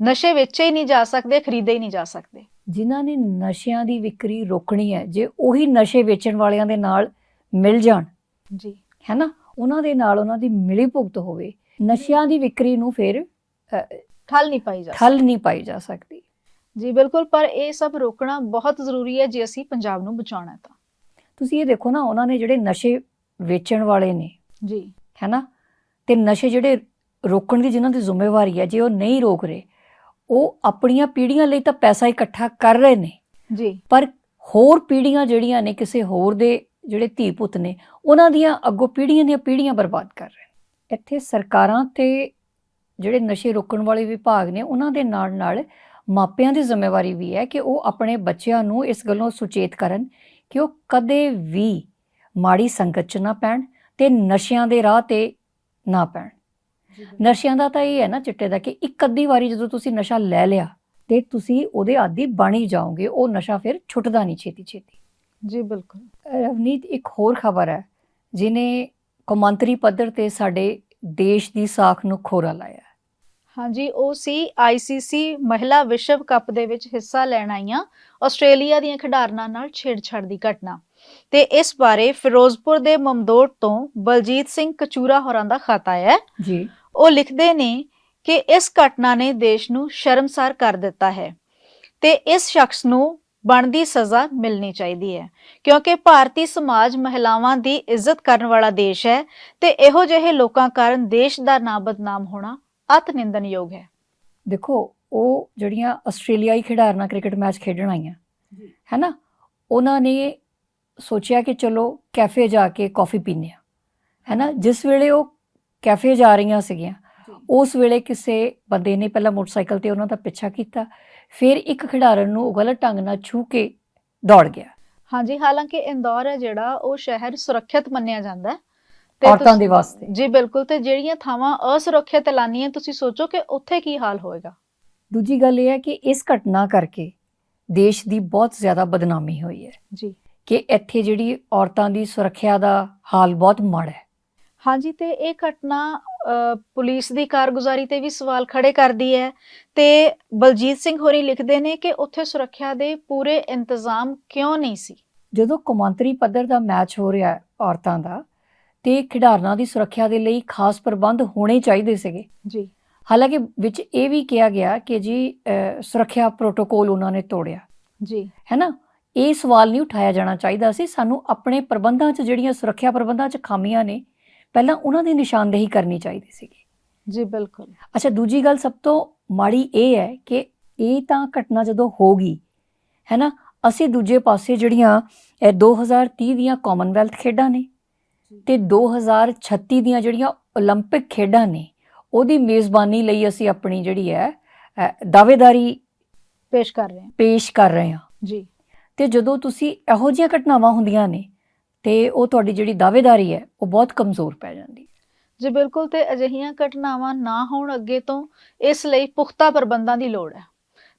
ਨਸ਼ੇ ਵੇਚੇ ਹੀ ਨਹੀਂ ਜਾ ਸਕਦੇ, ਖਰੀਦੇ ਹੀ ਨਹੀਂ ਜਾ ਸਕਦੇ। ਜਿਨ੍ਹਾਂ ਨੇ ਨਸ਼ਿਆਂ ਦੀ ਵਿਕਰੀ ਰੋਕਣੀ ਹੈ ਜੇ ਉਹੀ ਨਸ਼ੇ ਵੇਚਣ ਵਾਲਿਆਂ ਦੇ ਨਾਲ ਮਿਲ ਜਾਣ ਜੀ। ਹੈ ਨਾ ਉਹਨਾਂ ਦੇ ਨਾਲ ਉਹਨਾਂ ਦੀ ਮਿਲੀ ਭੁਗਤ ਹੋਵੇ ਨਸ਼ਿਆਂ ਦੀ ਵਿਕਰੀ ਨੂੰ ਫਿਰ ਠੱਲ ਨਹੀਂ ਪਾਈ ਜਾ ਠੱਲ ਨਹੀਂ ਪਾਈ ਜਾ ਸਕਦੀ। ਜੀ ਬਿਲਕੁਲ ਪਰ ਇਹ ਸਭ ਰੋਕਣਾ ਬਹੁਤ ਜ਼ਰੂਰੀ ਹੈ ਜੇ ਅਸੀਂ ਪੰਜਾਬ ਨੂੰ ਬਚਾਉਣਾ ਹੈ ਤਾਂ। ਤੁਸੀਂ ਇਹ ਦੇਖੋ ਨਾ ਉਹਨਾਂ ਨੇ ਜਿਹੜੇ ਨਸ਼ੇ ਵੇਚਣ ਵਾਲੇ ਨੇ ਜੀ। ਹੈਨਾ? ਤੇ ਨਸ਼ੇ ਜਿਹੜੇ ਰੋਕਣ ਦੀ ਜਿਨ੍ਹਾਂ ਦੀ ਜ਼ਿੰਮੇਵਾਰੀ ਹੈ ਜੇ ਉਹ ਨਹੀਂ ਰੋਕ ਰਹੇ ਉਹ ਆਪਣੀਆਂ ਪੀੜ੍ਹੀਆਂ ਲਈ ਤਾਂ ਪੈਸਾ ਇਕੱਠਾ ਕਰ ਰਹੇ ਨੇ। ਜੀ। ਪਰ ਹੋਰ ਪੀੜ੍ਹੀਆਂ ਜਿਹੜੀਆਂ ਨੇ ਕਿਸੇ ਹੋਰ ਦੇ ਜਿਹੜੇ ਧੀ ਪੁੱਤ ਨੇ ਉਹਨਾਂ ਦੀਆਂ ਅੱਗੋਂ ਪੀੜ੍ਹੀਆਂ ਦੀਆਂ ਪੀੜ੍ਹੀਆਂ ਬਰਬਾਦ ਕਰ ਰਹੇ ਨੇ। ਇੱਥੇ ਸਰਕਾਰਾਂ ਤੇ ਜਿਹੜੇ ਨਸ਼ੇ ਰੋਕਣ ਵਾਲੇ ਵਿਭਾਗ ਨੇ ਉਹਨਾਂ ਦੇ ਨਾਲ ਨਾਲ ਮਾਪਿਆਂ ਦੀ ਜ਼ਿੰਮੇਵਾਰੀ ਵੀ ਹੈ ਕਿ ਉਹ ਆਪਣੇ ਬੱਚਿਆਂ ਨੂੰ ਇਸ ਗੱਲੋਂ ਸੁਚੇਤ ਕਰਨ ਕਿ ਉਹ ਕਦੇ ਵੀ ਮਾੜੀ ਸੰਗਤ 'ਚ ਨਾ ਪੈਣ ਤੇ ਨਸ਼ਿਆਂ ਦੇ ਰਾਹ ਤੇ ਨਾ ਪੈਣ। ਨਸ਼ਿਆਂ ਦਾ ਤਾਂ ਇਹ ਹੈ ਨਾ ਚਿੱਟੇ ਦਾ ਕਿ ਇੱਕ ਅੱਧੀ ਵਾਰੀ ਜਦੋਂ ਤੁਸੀਂ ਨਸ਼ਾ ਲੈ ਲਿਆ ਤੇ ਤੁਸੀਂ ਉਹਦੇ ਆਦੀ ਬਣ ਹੀ ਜਾਓਗੇ ਉਹ ਨਸ਼ਾ ਫਿਰ ਛੁੱਟਦਾ ਨਹੀਂ ਛੇਤੀ ਛੇਤੀ ਜੀ ਬਿਲਕੁਲ। ਰਵਨੀਤ ਇੱਕ ਹੋਰ ਖਬਰ ਹੈ ਜਿਨੇ ਕੌਮਾਂਤਰੀ ਪੱਧਰ ਤੇ ਸਾਡੇ ਦੇਸ਼ ਦੀ ਸਾਖ ਨੂੰ ਖੋਰਾ ਲਾਇਆ। ਹਾਂਜੀ ਉਹ ਸੀ ਆਈਸੀਸੀ ਮਹਿਲਾ ਵਿਸ਼ਵ ਕੱਪ ਦੇ ਵਿੱਚ ਹਿੱਸਾ ਲੈਣ ਆਈਆਂ ਆਸਟ੍ਰੇਲੀਆ ਦੀਆਂ ਖਿਡਾਰਨਾਂ ਨਾਲ ਛੇੜਛਾੜ ਦੀ ਘਟਨਾ। ਤੇ ਇਸ ਬਾਰੇ ਫਿਰੋਜ਼ਪੁਰ ਦੇ ਮਮਦੋਟ ਤੋਂ ਬਲਜੀਤ ਸਿੰਘ ਕਚੂਰਾ ਹੋਰਾਂ ਦਾ ਖਾਤਾ ਹੈ। ਜੀ। ਉਹ ਲਿਖਦੇ ਨੇ ਕਿ ਇਸ ਘਟਨਾ ਨੇ ਦੇਸ਼ ਨੂੰ ਸ਼ਰਮਸਾਰ ਕਰ ਦਿੱਤਾ ਹੈ ਤੇ ਇਸ ਸ਼ਖਸ ਨੂੰ ਬਣਦੀ ਸਜ਼ਾ ਮਿਲਣੀ ਚਾਹੀਦੀ ਹੈ ਕਿਉਂਕਿ ਭਾਰਤੀ ਸਮਾਜ ਮਹਿਲਾਵਾਂ ਦੀ ਇੱਜ਼ਤ ਕਰਨ ਵਾਲਾ ਦੇਸ਼ ਹੈ ਤੇ ਇਹੋ ਜਿਹੇ ਲੋਕਾਂ ਕਾਰਨ ਦੇਸ਼ ਦਾ ਨਾਂ ਬਦਨਾਮ ਹੋਣਾ ਅਤ ਨਿੰਦਨਯੋਗ ਹੈ। ਦੇਖੋ ਉਹ ਜਿਹੜੀਆਂ ਆਸਟ੍ਰੇਲੀਆਈ ਖਿਡਾਰਨਾਂ ਕ੍ਰਿਕਟ ਮੈਚ ਖੇਡਣ ਆਈਆਂ ਹੈਨਾ? ਉਹਨਾਂ ਨੇ ਸੋਚਿਆ ਕਿ ਚਲੋ ਕੈਫੇ ਜਾ ਕੇ ਕਾਫੀ ਪੀਨੇ ਆ ਹੈਨਾ? ਜਿਸ ਵੇਲੇ ਉਹ ਕੈਫੇ ਜਾ ਰਹੀਆਂ ਸੀਗੀਆਂ। ਉਸ ਵੇਲੇ ਕਿਸੇ ਬੰਦੇ ਨੇ ਪਹਿਲਾਂ ਮੋਟਰਸਾਈਕਲ ਤੇ ਉਹਨਾਂ ਦਾ ਪਿੱਛਾ ਕੀਤਾ ਫਿਰ ਇੱਕ ਖਿਡਾਰਨ ਨੂੰ ਗਲਤ ਢੰਗ ਨਾਲ ਛੂ ਕੇ ਦੌੜ ਗਿਆ। ਹਾਂਜੀ ਹਾਲਾਂਕਿ ਇੰਦੌਰ ਹੈ ਜਿਹੜਾ ਉਹ ਸ਼ਹਿਰ ਸੁਰੱਖਿਅਤ ਮੰਨਿਆ ਜਾਂਦਾ ਹੈ। ਤੇ ਔਰਤਾਂ ਦੇ ਵਾਸਤੇ। ਜੀ ਬਿਲਕੁਲ ਤੇ ਜਿਹੜੀਆਂ ਥਾਵਾਂ ਅਸੁਰੱਖਿਅਤ ਐਲਾਨੀਆਂ ਤੁਸੀਂ ਸੋਚੋ ਕਿ ਉੱਥੇ ਕੀ ਹਾਲ ਹੋਏਗਾ। ਦੂਜੀ ਗੱਲ ਇਹ ਹੈ ਕਿ ਇਸ ਘਟਨਾ ਕਰਕੇ ਦੇਸ਼ ਦੀ ਬਹੁਤ ਜ਼ਿਆਦਾ ਬਦਨਾਮੀ ਹੋਈ ਹੈ। ਜੀ। ਕਿ ਇੱਥੇ ਜਿਹੜੀ ਔਰਤਾਂ ਦੀ ਸੁਰੱਖਿਆ ਦਾ ਹਾਲ ਬਹੁਤ ਮਾੜਾ ਹੈ। ਹਾਂਜੀ ਤੇ ਇਹ ਘਟਨਾ ਪੁਲਿਸ ਦੀ ਕਾਰਗੁਜ਼ਾਰੀ ਤੇ ਵੀ ਸਵਾਲ ਖੜੇ ਕਰਦੀ ਹੈ। ਤੇ ਬਲਜੀਤ ਸਿੰਘ ਹੋਰੀ ਲਿਖਦੇ ਨੇ ਕਿ ਉੱਥੇ ਸੁਰੱਖਿਆ ਦੇ ਪੂਰੇ ਇੰਤਜ਼ਾਮ ਕਿਉਂ ਨਹੀਂ ਸੀ? ਜਦੋਂ ਕੌਮਾਂਤਰੀ ਪੱਧਰ ਦਾ ਮੈਚ ਹੋ ਰਿਹਾ ਹੈ ਔਰਤਾਂ ਦਾ ਤੇ ਖਿਡਾਰਨਾਂ ਦੀ ਸੁਰੱਖਿਆ ਦੇ ਲਈ ਖਾਸ ਪ੍ਰਬੰਧ ਹੋਣੇ ਚਾਹੀਦੇ ਸੀਗੇ। ਜੀ। ਹਾਲਾਂਕਿ ਵਿੱਚ ਇਹ ਵੀ ਕਿਹਾ ਗਿਆ ਕਿ ਜੀ ਸੁਰੱਖਿਆ ਪ੍ਰੋਟੋਕੋਲ ਉਹਨਾਂ ਨੇ ਤੋੜਿਆ। ਜੀ। ਹੈਨਾ? ਇਹ ਸਵਾਲ ਨਹੀਂ ਉਠਾਇਆ ਜਾਣਾ ਚਾਹੀਦਾ ਸੀ। ਸਾਨੂੰ ਆਪਣੇ ਪ੍ਰਬੰਧਾਂ 'ਚ ਜਿਹੜੀਆਂ ਸੁਰੱਖਿਆ ਪ੍ਰਬੰਧਾਂ 'ਚ ਖਾਮੀਆਂ ਨੇ ਪਹਿਲਾਂ ਉਹਨਾਂ ਦੀ ਨਿਸ਼ਾਨਦੇਹੀ ਕਰਨੀ ਚਾਹੀਦੀ ਸੀਗੀ ਜੀ ਬਿਲਕੁਲ ਅੱਛਾ ਦੂਜੀ ਗੱਲ ਸਭ ਤੋਂ ਮਾੜੀ ਇਹ ਹੈ ਕਿ ਇਹ ਤਾਂ ਘਟਨਾ ਜਦੋਂ ਹੋ ਗਈ ਹੈ ਨਾ ਅਸੀਂ ਦੂਜੇ ਪਾਸੇ ਜਿਹੜੀਆਂ ਇਹ 2030 ਦੀਆਂ ਕਾਮਨਵੈਲਥ ਖੇਡਾਂ ਨੇ ਤੇ 2036 ਦੀਆਂ ਜਿਹੜੀਆਂ 올림픽 ਖੇਡਾਂ ਨੇ ਉਹਦੀ ਮੇਜ਼ਬਾਨੀ ਲਈ ਅਸੀਂ ਆਪਣੀ ਜਿਹੜੀ ਹੈ ਅ, ਦਾਅਵੇਦਾਰੀ ਪੇਸ਼ ਕਰ ਰਹੇ ਹਾਂ ਪੇਸ਼ ਕਰ ਰਹੇ ਹਾਂ ਜੀ ਤੇ ਜਦੋਂ ਤੁਸੀਂ ਇਹੋ ਜਿਹੀਆਂ ਘਟਨਾਵਾਂ ਹੁੰਦੀਆਂ ਨੇ ਤੇ ਉਹ ਤੁਹਾਡੀ ਜਿਹੜੀ ਦਾਅਵੇਦਾਰੀ ਹੈ, ਉਹ ਬਹੁਤ ਕਮਜ਼ੋਰ ਪੈ ਜਾਂਦੀ ਹੈ। ਜੀ, ਬਿਲਕੁਲ ਤੇ ਅਜਿਹੀਆਂ ਘਟਨਾਵਾਂ ਨਾ ਹੋਣ ਅੱਗੇ ਤੋਂ ਇਸ ਲਈ ਪੁਖਤਾ ਪ੍ਰਬੰਧਾਂ ਦੀ ਲੋੜ ਹੈ।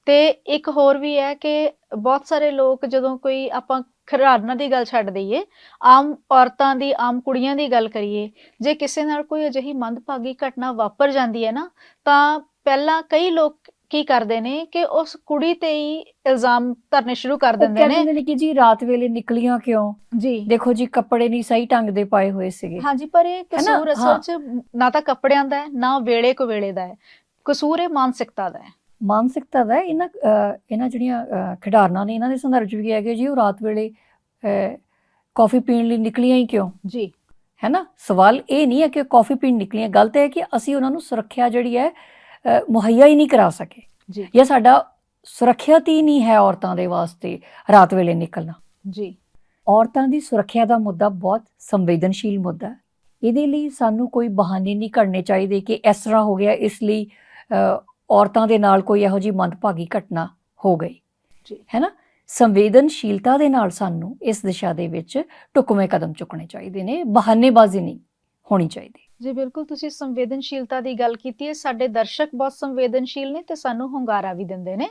ਤੇ ਇੱਕ ਹੋਰ ਵੀ ਹੈ ਕਿ ਬਹੁਤ ਸਾਰੇ ਲੋਕ ਜਦੋਂ ਕੋਈ ਆਪਾਂ ਖਿਡਾਰਨਾਂ ਦੀ ਗੱਲ ਛੱਡ ਦਈਏ, ਆਮ ਔਰਤਾਂ ਦੀ, ਆਮ ਕੁੜੀਆਂ ਦੀ ਗੱਲ ਕਰੀਏ, ਜੇ ਕਿਸੇ ਨਾਲ ਕੋਈ ਅਜਿਹੀ ਮੰਦਭਾਗੀ ਘਟਨਾ ਵਾਪਰ ਜਾਂਦੀ ਹੈ ਨਾ, ਤਾਂ ਪਹਿਲਾਂ ਕਈ ਲੋਕ ਕੀ ਕਰਦੇ ਨੇ ਕਿ ਉਸ ਕੁੜੀ ਤੇ ਹੀ ਇਲਜ਼ਾਮ ਧਰਨੇ ਸ਼ੁਰੂ ਕਰ ਦਿੰਦੇ ਕਹਿੰਦੇ ਨੇ? ਨੇ ਕਿ ਜੀ ਰਾਤ ਵੇਲੇ ਨਿਕਲੀਆਂ ਕਿਉਂ? ਜੀ। ਦੇਖੋ ਜੀ ਕੱਪੜੇ ਨਹੀਂ ਸਹੀ ਢੰਗ ਦੇ ਪਾਏ ਹੋਏ ਸੀਗੇ। ਹਾਂਜੀ ਪਰ ਇਹ ਨਾ? ਕਸੂਰ ਅਸਲ 'ਚ ਨਾ ਤਾਂ ਕੱਪੜਿਆਂ ਦਾ ਹੈ ਨਾ ਵੇਲੇ ਕੋ ਵੇਲੇ ਦਾ ਹੈ। ਕਸੂਰ ਇਹ ਮਾਨਸਿਕਤਾ ਦਾ ਹੈ। ਮਾਨਸਿਕਤਾ ਦਾ। ਇਹਨਾਂ ਇਹਨਾਂ ਜਿਹੜੀਆਂ ਖਿਡਾਰਨਾਂ ਨੇ ਇਹਨਾਂ ਦੇ ਸੰਦਰਭ ਵੀ ਹੈਗੇ ਜੀ ਉਹ ਰਾਤ ਵੇਲੇ ਕੌਫੀ ਪੀਣ ਲਈ ਨਿਕਲੀਆਂ ਹੀ ਕਿਉਂ? ਜੀ। ਹੈ ਨਾ ਸਵਾਲ ਇਹ ਨਹੀਂ ਹੈ ਕਿ ਕੌਫੀ ਪੀਣ ਨਿਕਲੀਆਂ। ਗਲਤ ਹੈ ਕਿ ਅਸੀਂ ਉਹਨਾਂ ਨੂੰ ਸੁਰੱਖਿਆ ਜਿਹੜੀ ਹੈ ਮੁਹੱਈਆ ਹੀ ਨਹੀਂ ਕਰਾ ਸਕੇ। ਜੀ। ਜਾਂ ਸਾਡਾ ਸੁਰੱਖਿਅਤ ਹੀ ਨਹੀਂ ਹੈ ਔਰਤਾਂ ਦੇ ਵਾਸਤੇ ਰਾਤ ਵੇਲੇ ਨਿਕਲਣਾ। ਜੀ। ਔਰਤਾਂ ਦੀ ਸੁਰੱਖਿਆ ਦਾ ਮੁੱਦਾ ਬਹੁਤ ਸੰਵੇਦਨਸ਼ੀਲ ਮੁੱਦਾ ਹੈ। ਇਹਦੇ ਲਈ ਸਾਨੂੰ ਕੋਈ ਬਹਾਨੇ ਨਹੀਂ ਕਰਨੇ ਚਾਹੀਦੇ ਕਿ ਇਸ ਤਰ੍ਹਾਂ ਹੋ ਗਿਆ ਇਸ ਲਈ ਔਰਤਾਂ ਦੇ ਨਾਲ ਕੋਈ ਇਹੋ ਜਿਹੀ ਮੰਦਭਾਗੀ ਘਟਨਾ ਹੋ ਗਈ। ਜੀ। ਹੈ ਨਾ? ਸੰਵੇਦਨਸ਼ੀਲਤਾ ਦੇ ਨਾਲ ਸਾਨੂੰ ਇਸ ਦਿਸ਼ਾ ਦੇ ਵਿੱਚ ਢੁਕਵੇਂ ਕਦਮ ਚੁੱਕਣੇ ਚਾਹੀਦੇ ਨੇ ਬਹਾਨੇਬਾਜ਼ੀ ਨਹੀਂ ਹੋਣੀ ਚਾਹੀਦੀ। ਜੀ ਬਿਲਕੁਲ, ਤੁਸੀਂ ਸੰਵੇਦਨਸ਼ੀਲਤਾ ਦੀ ਗੱਲ ਕੀਤੀ ਹੈ, ਸਾਡੇ ਦਰਸ਼ਕ ਬਹੁਤ ਸੰਵੇਦਨਸ਼ੀਲ ਨੇ ਤੇ ਸਾਨੂੰ ਹੁੰਗਾਰਾ ਵੀ ਦਿੰਦੇ ਨੇ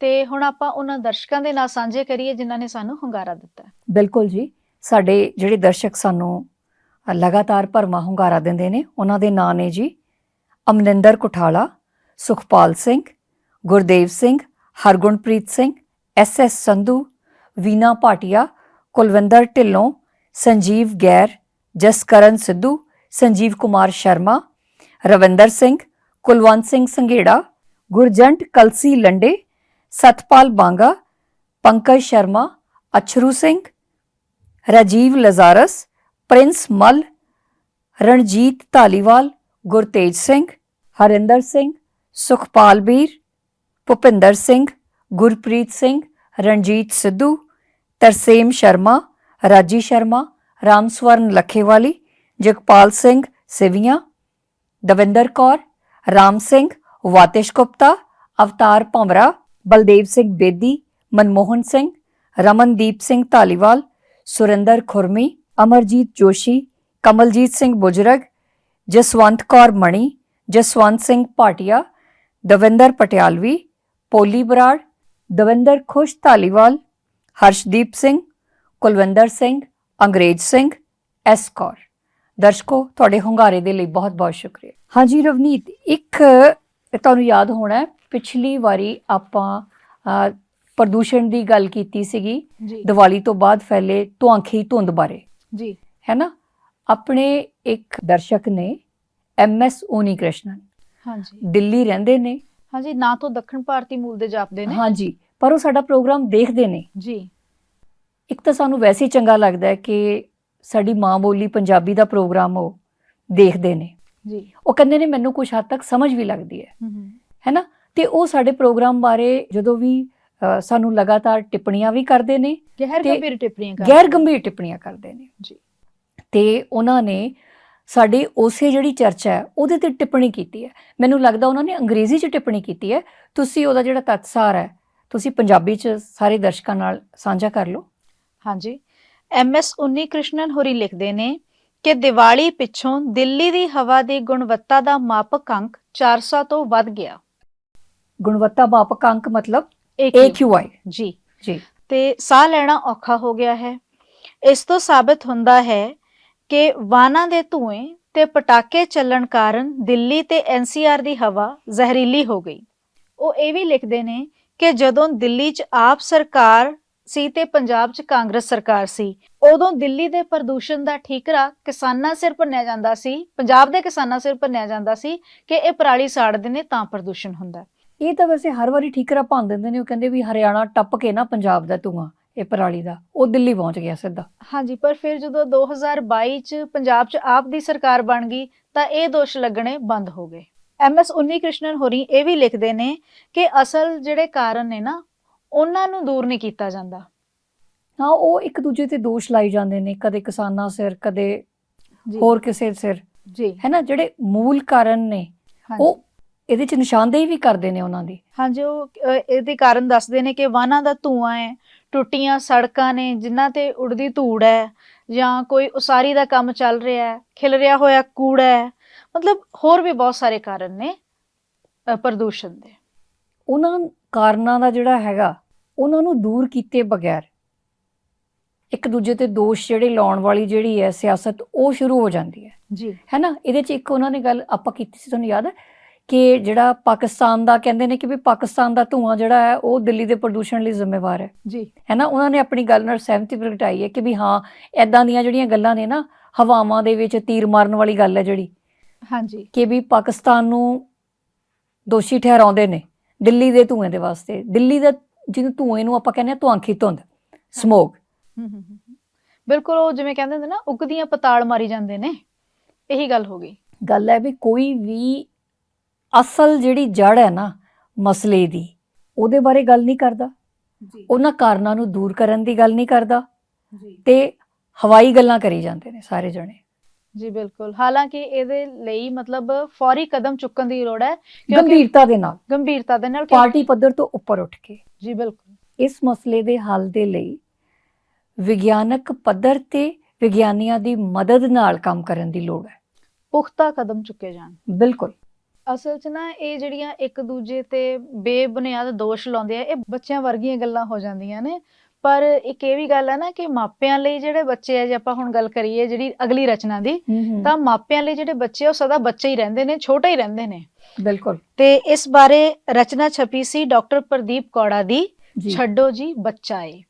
ਤੇ ਹੁਣ ਆਪਾਂ ਉਹਨਾਂ ਦਰਸ਼ਕਾਂ ਦੇ ਨਾਲ ਸਾਂਝੇ ਕਰੀਏ ਜਿਨ੍ਹਾਂ ਨੇ ਸਾਨੂੰ ਹੁੰਗਾਰਾ ਦਿੱਤਾ ਬਿਲਕੁਲ ਜੀ, ਸਾਡੇ ਜਿਹੜੇ ਦਰਸ਼ਕ ਸਾਨੂੰ ਲਗਾਤਾਰ ਭਰਮਾ ਹੁੰਗਾਰਾ ਦਿੰਦੇ ਨੇ, ਉਹਨਾਂ ਦੇ ਨਾਂ ਨੇ ਜੀ Amaninder Kuthala, Sukhpal Singh, Gurdev Singh, Hargunpreet Singh, S S Sandhu, Veena Bhatia, Kulwinder Dhillon, Sanjeev Gair, Jaskaran Sidhu Sanjeev Kumar Sharma, Ravinder Singh, Kulwant Singh Sanghera, Gurjant Kalsi Lande, Satpal Banga, Pankaj Sharma, Achhru Singh, Rajiv Lazarus, Prince Mal, Ranjit Dhaliwal, Gurtej Singh, Harinder Singh, Sukhpal ਵੀਰ ਭੁਪਿੰਦਰ ਸਿੰਘ, ਗੁਰਪ੍ਰੀਤ ਸਿੰਘ, ਰਣਜੀਤ ਸਿੱਧੂ, ਤਰਸੇਮ ਸ਼ਰਮਾ, ਰਾਜੀ ਸ਼ਰਮਾ, ਰਾਮਸਵਰਨ ਲੱਖੇਵਾਲੀ ਜਗਪਾਲ ਸਿੰਘ ਸਿਵੀਆਂ, ਦਵਿੰਦਰ ਕੌਰ, ਰਾਮ ਸਿੰਘ, ਵਾਤਿਸ਼ ਗੁਪਤਾ, ਅਵਤਾਰ ਭੰਵਰਾ, ਬਲਦੇਵ ਸਿੰਘ ਬੇਦੀ, ਮਨਮੋਹਨ ਸਿੰਘ, ਰਮਨਦੀਪ ਸਿੰਘ ਧਾਲੀਵਾਲ, ਸੁਰਿੰਦਰ ਖੁਰਮੀ, ਅਮਰਜੀਤ ਜੋਸ਼ੀ, ਕਮਲਜੀਤ ਸਿੰਘ ਬੁਜਰਗ, ਜਸਵੰਤ ਕੌਰ ਮਣੀ, ਜਸਵੰਤ ਸਿੰਘ ਭਾਟੀਆ, ਦਵਿੰਦਰ ਪਟਿਆਲਵੀ, ਪੋਲੀ Brar, Davinder Khush Dhaliwal, Harshdeep Singh, Kulwinder Singh, Angrez Singh, S Kaur. ਦਰਸ਼ਕੋ ਤੁਹਾਡੇ ਹੁੰਗਾਰੇ ਦੇ ਲਈ ਬਹੁਤ-ਬਹੁਤ ਸ਼ੁਕਰੀਆ। ਹਾਂਜੀ ਰਵਨੀਤ ਇੱਕ ਤੁਹਾਨੂੰ ਯਾਦ ਹੋਣਾ ਹੈ, ਪਿਛਲੀ ਵਾਰੀ ਆਪਾਂ ਪ੍ਰਦੂਸ਼ਣ ਦੀ ਗੱਲ ਕੀਤੀ ਸੀਗੀ। ਦੀਵਾਲੀ ਤੋਂ ਬਾਅਦ ਫੈਲੇ ਧੁਆਂਖੀ ਧੁੰਦ ਬਾਰੇ। ਜੀ। ਹੈ ਨਾ? ਆਪਣੇ ਇੱਕ ਦਰਸ਼ਕ ਨੇ ਐਮ ਐਸ ਓਨੀ ਕ੍ਰਿਸ਼ਨਨ ਹਾਂਜੀ। ਦਿੱਲੀ ਰਹਿੰਦੇ ਨੇ। ਹਾਂਜੀ ਨਾ ਤੋਂ ਦੱਖਣ ਭਾਰਤੀ ਮੂਲ ਦੇ ਜਾਪਦੇ ਨੇ। ਹਾਂਜੀ ਪਰ ਉਹ ਸਾਡਾ ਪ੍ਰੋਗਰਾਮ ਦੇਖਦੇ ਨੇ। ਜੀ। ਇੱਕ ਤਾਂ ਸਾਨੂੰ ਵੈਸੇ ਹੀ ਚੰਗਾ ਲੱਗਦਾ ਹੈ ਕਿ ਸਾਡੀ ਮਾਂ ਬੋਲੀ ਪੰਜਾਬੀ ਦਾ ਪ੍ਰੋਗਰਾਮ ਉਹ ਦੇਖਦੇ ਨੇ। ਜੀ। ਉਹ ਕਹਿੰਦੇ ਨੇ ਮੈਨੂੰ ਕੁਝ ਹੱਦ ਤੱਕ ਸਮਝ ਵੀ ਲੱਗਦੀ ਹੈ। ਹੈ ਨਾ ਤੇ ਉਹ ਸਾਡੇ ਪ੍ਰੋਗਰਾਮ ਬਾਰੇ ਜਦੋਂ ਵੀ ਸਾਨੂੰ ਲਗਾਤਾਰ ਟਿੱਪਣੀਆਂ ਵੀ ਕਰਦੇ ਨੇ ਗਹਿਰ ਤੇ ਗੰਭੀਰ ਟਿੱਪਣੀਆਂ ਕਰ ਗੈਰ ਗੰਭੀਰ ਟਿੱਪਣੀਆਂ ਕਰਦੇ ਨੇ। ਜੀ। ਤੇ ਉਹਨਾਂ ਨੇ ਸਾਡੀ ਉਸੇ ਜਿਹੜੀ ਚਰਚਾ ਹੈ ਉਹਦੇ ਤੇ ਟਿੱਪਣੀ ਕੀਤੀ ਹੈ। ਮੈਨੂੰ ਲੱਗਦਾ ਉਹਨਾਂ ਨੇ ਅੰਗਰੇਜ਼ੀ 'ਚ ਟਿੱਪਣੀ ਕੀਤੀ ਹੈ। ਤੁਸੀਂ ਉਹਦਾ ਜਿਹੜਾ ਤਤਸਾਰ ਹੈ ਤੁਸੀਂ ਪੰਜਾਬੀ 'ਚ ਸਾਰੇ ਦਰਸ਼ਕਾਂ ਨਾਲ ਸਾਂਝਾ ਕਰ ਲਓ। ਹਾਂਜੀ। ਐਮ ਐਸ 19 ਕ੍ਰਿਸ਼ਨਨ ਹੋਰੀ ਲਿਖਦੇ ਨੇ ਕਿ ਦੀਵਾਲੀ ਪਿੱਛੋਂ ਦਿੱਲੀ ਦੀ ਹਵਾ ਦੀ ਗੁਣਵੱਤਾ ਦਾ ਮਾਪਕ ਅੰਕ 400 ਤੋਂ ਵੱਧ ਗਿਆ। ਗੁਣਵੱਤਾ ਮਾਪਕ ਅੰਕ ਮਤਲਬ AQ AQI ਜੀ। ਜੀ। ਤੇ ਸਾਹ ਲੈਣਾ ਔਖਾ ਹੋ ਗਿਆ ਹੈ। ਇਸ ਤੋਂ ਸਾਬਤ ਹੁੰਦਾ ਹੈ ਕਿ ਵਾਹਨਾਂ ਦੇ ਧੂਏ ਤੇ ਪਟਾਕੇ ਚੱਲਣ ਕਾਰਨ ਦਿੱਲੀ ਤੇ ਐਨਸੀਆਰ ਦੀ ਹਵਾ ਜ਼ਹਿਰੀਲੀ ਹੋ ਗਈ। ਉਹ ਇਹ ਵੀ ਲਿਖਦੇ ਨੇ ਕਿ ਜਦੋਂ ਦਿੱਲੀ 'ਚ ਆਪ ਸਰਕਾਰ ਸੀ ਤੇ ਪੰਜਾਬ 'ਚ ਕਾਂਗਰਸ ਸਰਕਾਰ ਸੀ। ਉਦੋਂ ਦਿੱਲੀ ਦੇ ਪ੍ਰਦੂਸ਼ਣ ਦਾ ਠੀਕਰਾ ਕਿਸਾਨਾਂ ਸਿਰ ਭੰਨਿਆ ਜਾਂਦਾ ਸੀ। ਪੰਜਾਬ ਦੇ ਕਿਸਾਨਾਂ ਸਿਰ ਭੰਨਿਆ ਜਾਂਦਾ ਸੀ ਕਿ ਇਹ ਪਰਾਲੀ ਸਾੜਦੇ ਨੇ ਤਾਂ ਪ੍ਰਦੂਸ਼ਣ ਹੁੰਦਾ। ਇਹ ਤਾਂ ਵੈਸੇ ਹਰ ਵਾਰੀ ਠੀਕਰਾ ਭੰਨ ਦਿੰਦੇ ਨੇ ਉਹ ਕਹਿੰਦੇ ਵੀ ਹਰਿਆਣਾ ਟੱਪ ਕੇ ਨਾ ਪੰਜਾਬ ਦਾ ਧੂਆਂ ਇਹ ਪਰਾਲੀ ਦਾ। ਉਹ ਦਿੱਲੀ ਪਹੁੰਚ ਗਿਆ ਸਿੱਧਾ। ਹਾਂਜੀ ਪਰ ਫਿਰ ਜਦੋਂ 2022 ਚ ਪੰਜਾਬ ਚ ਆਪ ਦੀ ਸਰਕਾਰ ਬਣ ਗਈ ਤਾਂ ਇਹ ਦੋਸ਼ ਲੱਗਣੇ ਬੰਦ ਹੋ ਗਏ। ਐਮਐਸ 19 ਕ੍ਰਿਸ਼ਨਨ ਹੋਰੀ ਇਹ ਵੀ ਲਿਖਦੇ ਨੇ ਕਿ ਅਸਲ ਜਿਹੜੇ ਕਾਰਨ ਨੇ ਨਾ ਉਹਨਾਂ ਨੂੰ ਦੂਰ ਨਹੀਂ ਕੀਤਾ ਜਾਂਦਾ। ਹਾਂ ਉਹ ਇੱਕ ਦੂਜੇ ਤੇ ਦੋਸ਼ ਲਾਈ ਜਾਂਦੇ ਨੇ ਕਦੇ ਕਿਸਾਨਾਂ ਸਿਰ ਕਦੇ ਹੋਰ ਕਿਸੇ ਸਿਰ। ਜੀ। ਹੈ ਨਾ ਜਿਹੜੇ ਮੂਲ ਕਾਰਨ ਨੇ ਉਹ ਇਹਦੇ ਚ ਨਿਸ਼ਾਨਦੇਹੀ ਵੀ ਕਰਦੇ ਨੇ ਉਹਨਾਂ ਦੀ। ਹਾਂਜੀ ਉਹ ਇਹਦੇ ਕਾਰਨ ਦੱਸਦੇ ਨੇ ਕਿ ਵਾਹਨਾਂ ਦਾ ਧੂਆਂ ਹੈ ਟੁੱਟੀਆਂ ਸੜਕਾਂ ਨੇ ਜਿਨ੍ਹਾਂ ਤੇ ਉੜਦੀ ਧੂੜ ਹੈ ਜਾਂ ਕੋਈ ਉਸਾਰੀ ਦਾ ਕੰਮ ਚੱਲ ਰਿਹਾ ਹੈ ਖਿਲ ਰਿਹਾ ਹੋਇਆ ਕੂੜਾ ਹੈ। ਮਤਲਬ ਹੋਰ ਵੀ ਬਹੁਤ ਸਾਰੇ ਕਾਰਨ ਨੇ ਪ੍ਰਦੂਸ਼ਣ ਦੇ। ਉਹਨਾਂ ਕਾਰਨਾਂ ਦਾ ਜਿਹੜਾ ਹੈਗਾ ਉਹਨਾਂ ਨੂੰ ਦੂਰ ਕੀਤੇ ਬਗੈਰ ਇੱਕ ਦੂਜੇ ਤੇ ਦੋਸ਼ ਜਿਹੜੇ ਲਾਉਣ ਵਾਲੀ ਜਿਹੜੀ ਹੈ ਸਿਆਸਤ ਉਹ ਸ਼ੁਰੂ ਹੋ ਜਾਂਦੀ ਹੈ। ਜੀ। ਹੈ ਨਾ ਇਹਦੇ ਚ ਇੱਕ ਉਹਨਾਂ ਨੇ ਗੱਲ ਆਪਾਂ ਕੀਤੀ ਸੀ ਤੁਹਾਨੂੰ ਯਾਦ ਹੈ? ਕਿ ਜਿਹੜਾ ਪਾਕਿਸਤਾਨ ਦਾ ਕਹਿੰਦੇ ਨੇ ਕਿ ਵੀ ਪਾਕਿਸਤਾਨ ਦਾ ਧੂਆਂ ਜਿਹੜਾ ਹੈ ਉਹ ਦਿੱਲੀ ਦੇ ਪ੍ਰਦੂਸ਼ਣ ਲਈ ਜ਼ਿੰਮੇਵਾਰ ਹੈ। ਜੀ। ਹੈ ਨਾ ਉਹਨਾਂ ਨੇ ਆਪਣੀ ਗੱਲ ਨਾਲ ਸਹਿਮਤੀ ਪ੍ਰਗਟਾਈ ਹੈ ਕਿ ਵੀ ਹਾਂ ਐਦਾਂ ਦੀਆਂ ਜਿਹੜੀਆਂ ਗੱਲਾਂ ਨੇ ਨਾ ਹਵਾਵਾਂ ਦੇ ਵਿੱਚ ਤੀਰ ਮਾਰਨ ਵਾਲੀ ਗੱਲ ਹੈ ਜਿਹੜੀ। ਹਾਂਜੀ। ਕਿ ਵੀ ਪਾਕਿਸਤਾਨ ਨੂੰ ਦੋਸ਼ੀ ਠਹਿਰਾਉਂਦੇ ਨੇ ਦਿੱਲੀ ਦੇ ਧੂਏ ਦੇ ਵਾਸਤੇ। ਦਿੱਲੀ ਦਾ ਜਿਹਨੂੰ ਧੂਏ ਨੂੰ ਆਪਾਂ ਕਹਿੰਦੇ ਆ ਧੁਆਂਖੀ ਧੁੰਦ ਸਮੋਗ ਹਮ ਹਮ ਹਮ ਹਮ। ਬਿਲਕੁਲ ਉਹ ਜਿਵੇਂ ਕਹਿੰਦੇ ਹੁੰਦੇ ਨਾ ਉਗਦੀਆਂ ਪਤਾਲ ਮਾਰੀ ਜਾਂਦੇ ਨੇ। ਇਹੀ ਗੱਲ ਹੋ ਗਈ। ਗੱਲ ਹੈ ਵੀ ਕੋਈ ਵੀ ਅਸਲ ਜਿਹੜੀ ਜੜ ਹੈ ਨਾ ਮਸਲੇ ਦੀ ਉਹਦੇ ਬਾਰੇ ਗੱਲ ਨਹੀਂ ਕਰਦਾ। ਜੀ। ਉਹਨਾਂ ਕਾਰਨਾਂ ਨੂੰ ਦੂਰ ਕਰਨ ਦੀ ਗੱਲ ਨਹੀਂ ਕਰਦਾ। ਜੀ। ਤੇ ਹਵਾਈ ਗੱਲਾਂ ਕਰੀ ਜਾਂਦੇ ਨੇ ਸਾਰੇ ਜਣੇ। ਜੀ ਬਿਲਕੁਲ। ਹਾਲਾਂਕਿ ਇਹਦੇ ਲਈ ਮਤਲਬ ਫੌਰੀ ਕਦਮ ਚੁੱਕਣ ਦੀ ਲੋੜ ਹੈ ਕਿਉਂਕਿ ਗੰਭੀਰਤਾ ਦੇ ਨਾਲ। ਗੰਭੀਰਤਾ ਦੇ ਨਾਲ ਪਾਰਟੀ ਪੱਧਰ ਤੋਂ ਉੱਪਰ ਉੱਠ ਕੇ। ਜੀ ਬਿਲਕੁਲ। ਇਸ ਮਸਲੇ ਦੇ ਹੱਲ ਦੇ ਲਈ ਵਿਗਿਆਨਕ ਪੱਧਰ ਤੇ ਵਿਗਿਆਨੀਆਂ ਦੀ ਮਦਦ ਨਾਲ ਕੰਮ ਕਰਨ ਦੀ ਲੋੜ ਹੈ। ਪੁਖਤਾ ਕਦਮ ਚੁੱਕੇ ਜਾਣ। ਬਿਲਕੁਲ। ਅਸਲ 'ਚ ਨਾ ਇਹ ਜਿਹੜੀਆਂ ਇੱਕ ਦੂਜੇ ਤੇ ਬੇਬੁਨਿਆਦ ਦੋਸ਼ ਲਾਉਂਦੇ ਆ ਇਹ ਬੱਚਿਆਂ ਵਰਗੀਆਂ ਗੱਲਾਂ ਹੋ ਜਾਂਦੀਆਂ ਨੇ। ਪਰ ਇੱਕ ਇਹ ਵੀ ਗੱਲ ਹੈ ਨਾ ਕਿ ਮਾਪਿਆਂ ਲਈ ਜਿਹੜੇ ਬੱਚੇ ਆ ਜੇ ਆਪਾਂ ਹੁਣ ਗੱਲ ਕਰੀਏ ਜਿਹੜੀ ਅਗਲੀ ਰਚਨਾ ਦੀ ਤਾਂ ਮਾਪਿਆਂ ਲਈ ਜਿਹੜੇ ਬੱਚੇ ਆ ਉਹ ਸਦਾ ਬੱਚੇ ਹੀ ਰਹਿੰਦੇ ਨੇ ਛੋਟੇ ਹੀ ਰਹਿੰਦੇ ਨੇ। ਬਿਲਕੁਲ। ਤੇ ਇਸ ਬਾਰੇ ਰਚਨਾ ਛਪੀ ਸੀ ਡਾਕਟਰ ਪ੍ਰਦੀਪ ਕੌੜਾ ਦੀ ਛੱਡੋ ਜੀ ਬੱਚਾ ਏ।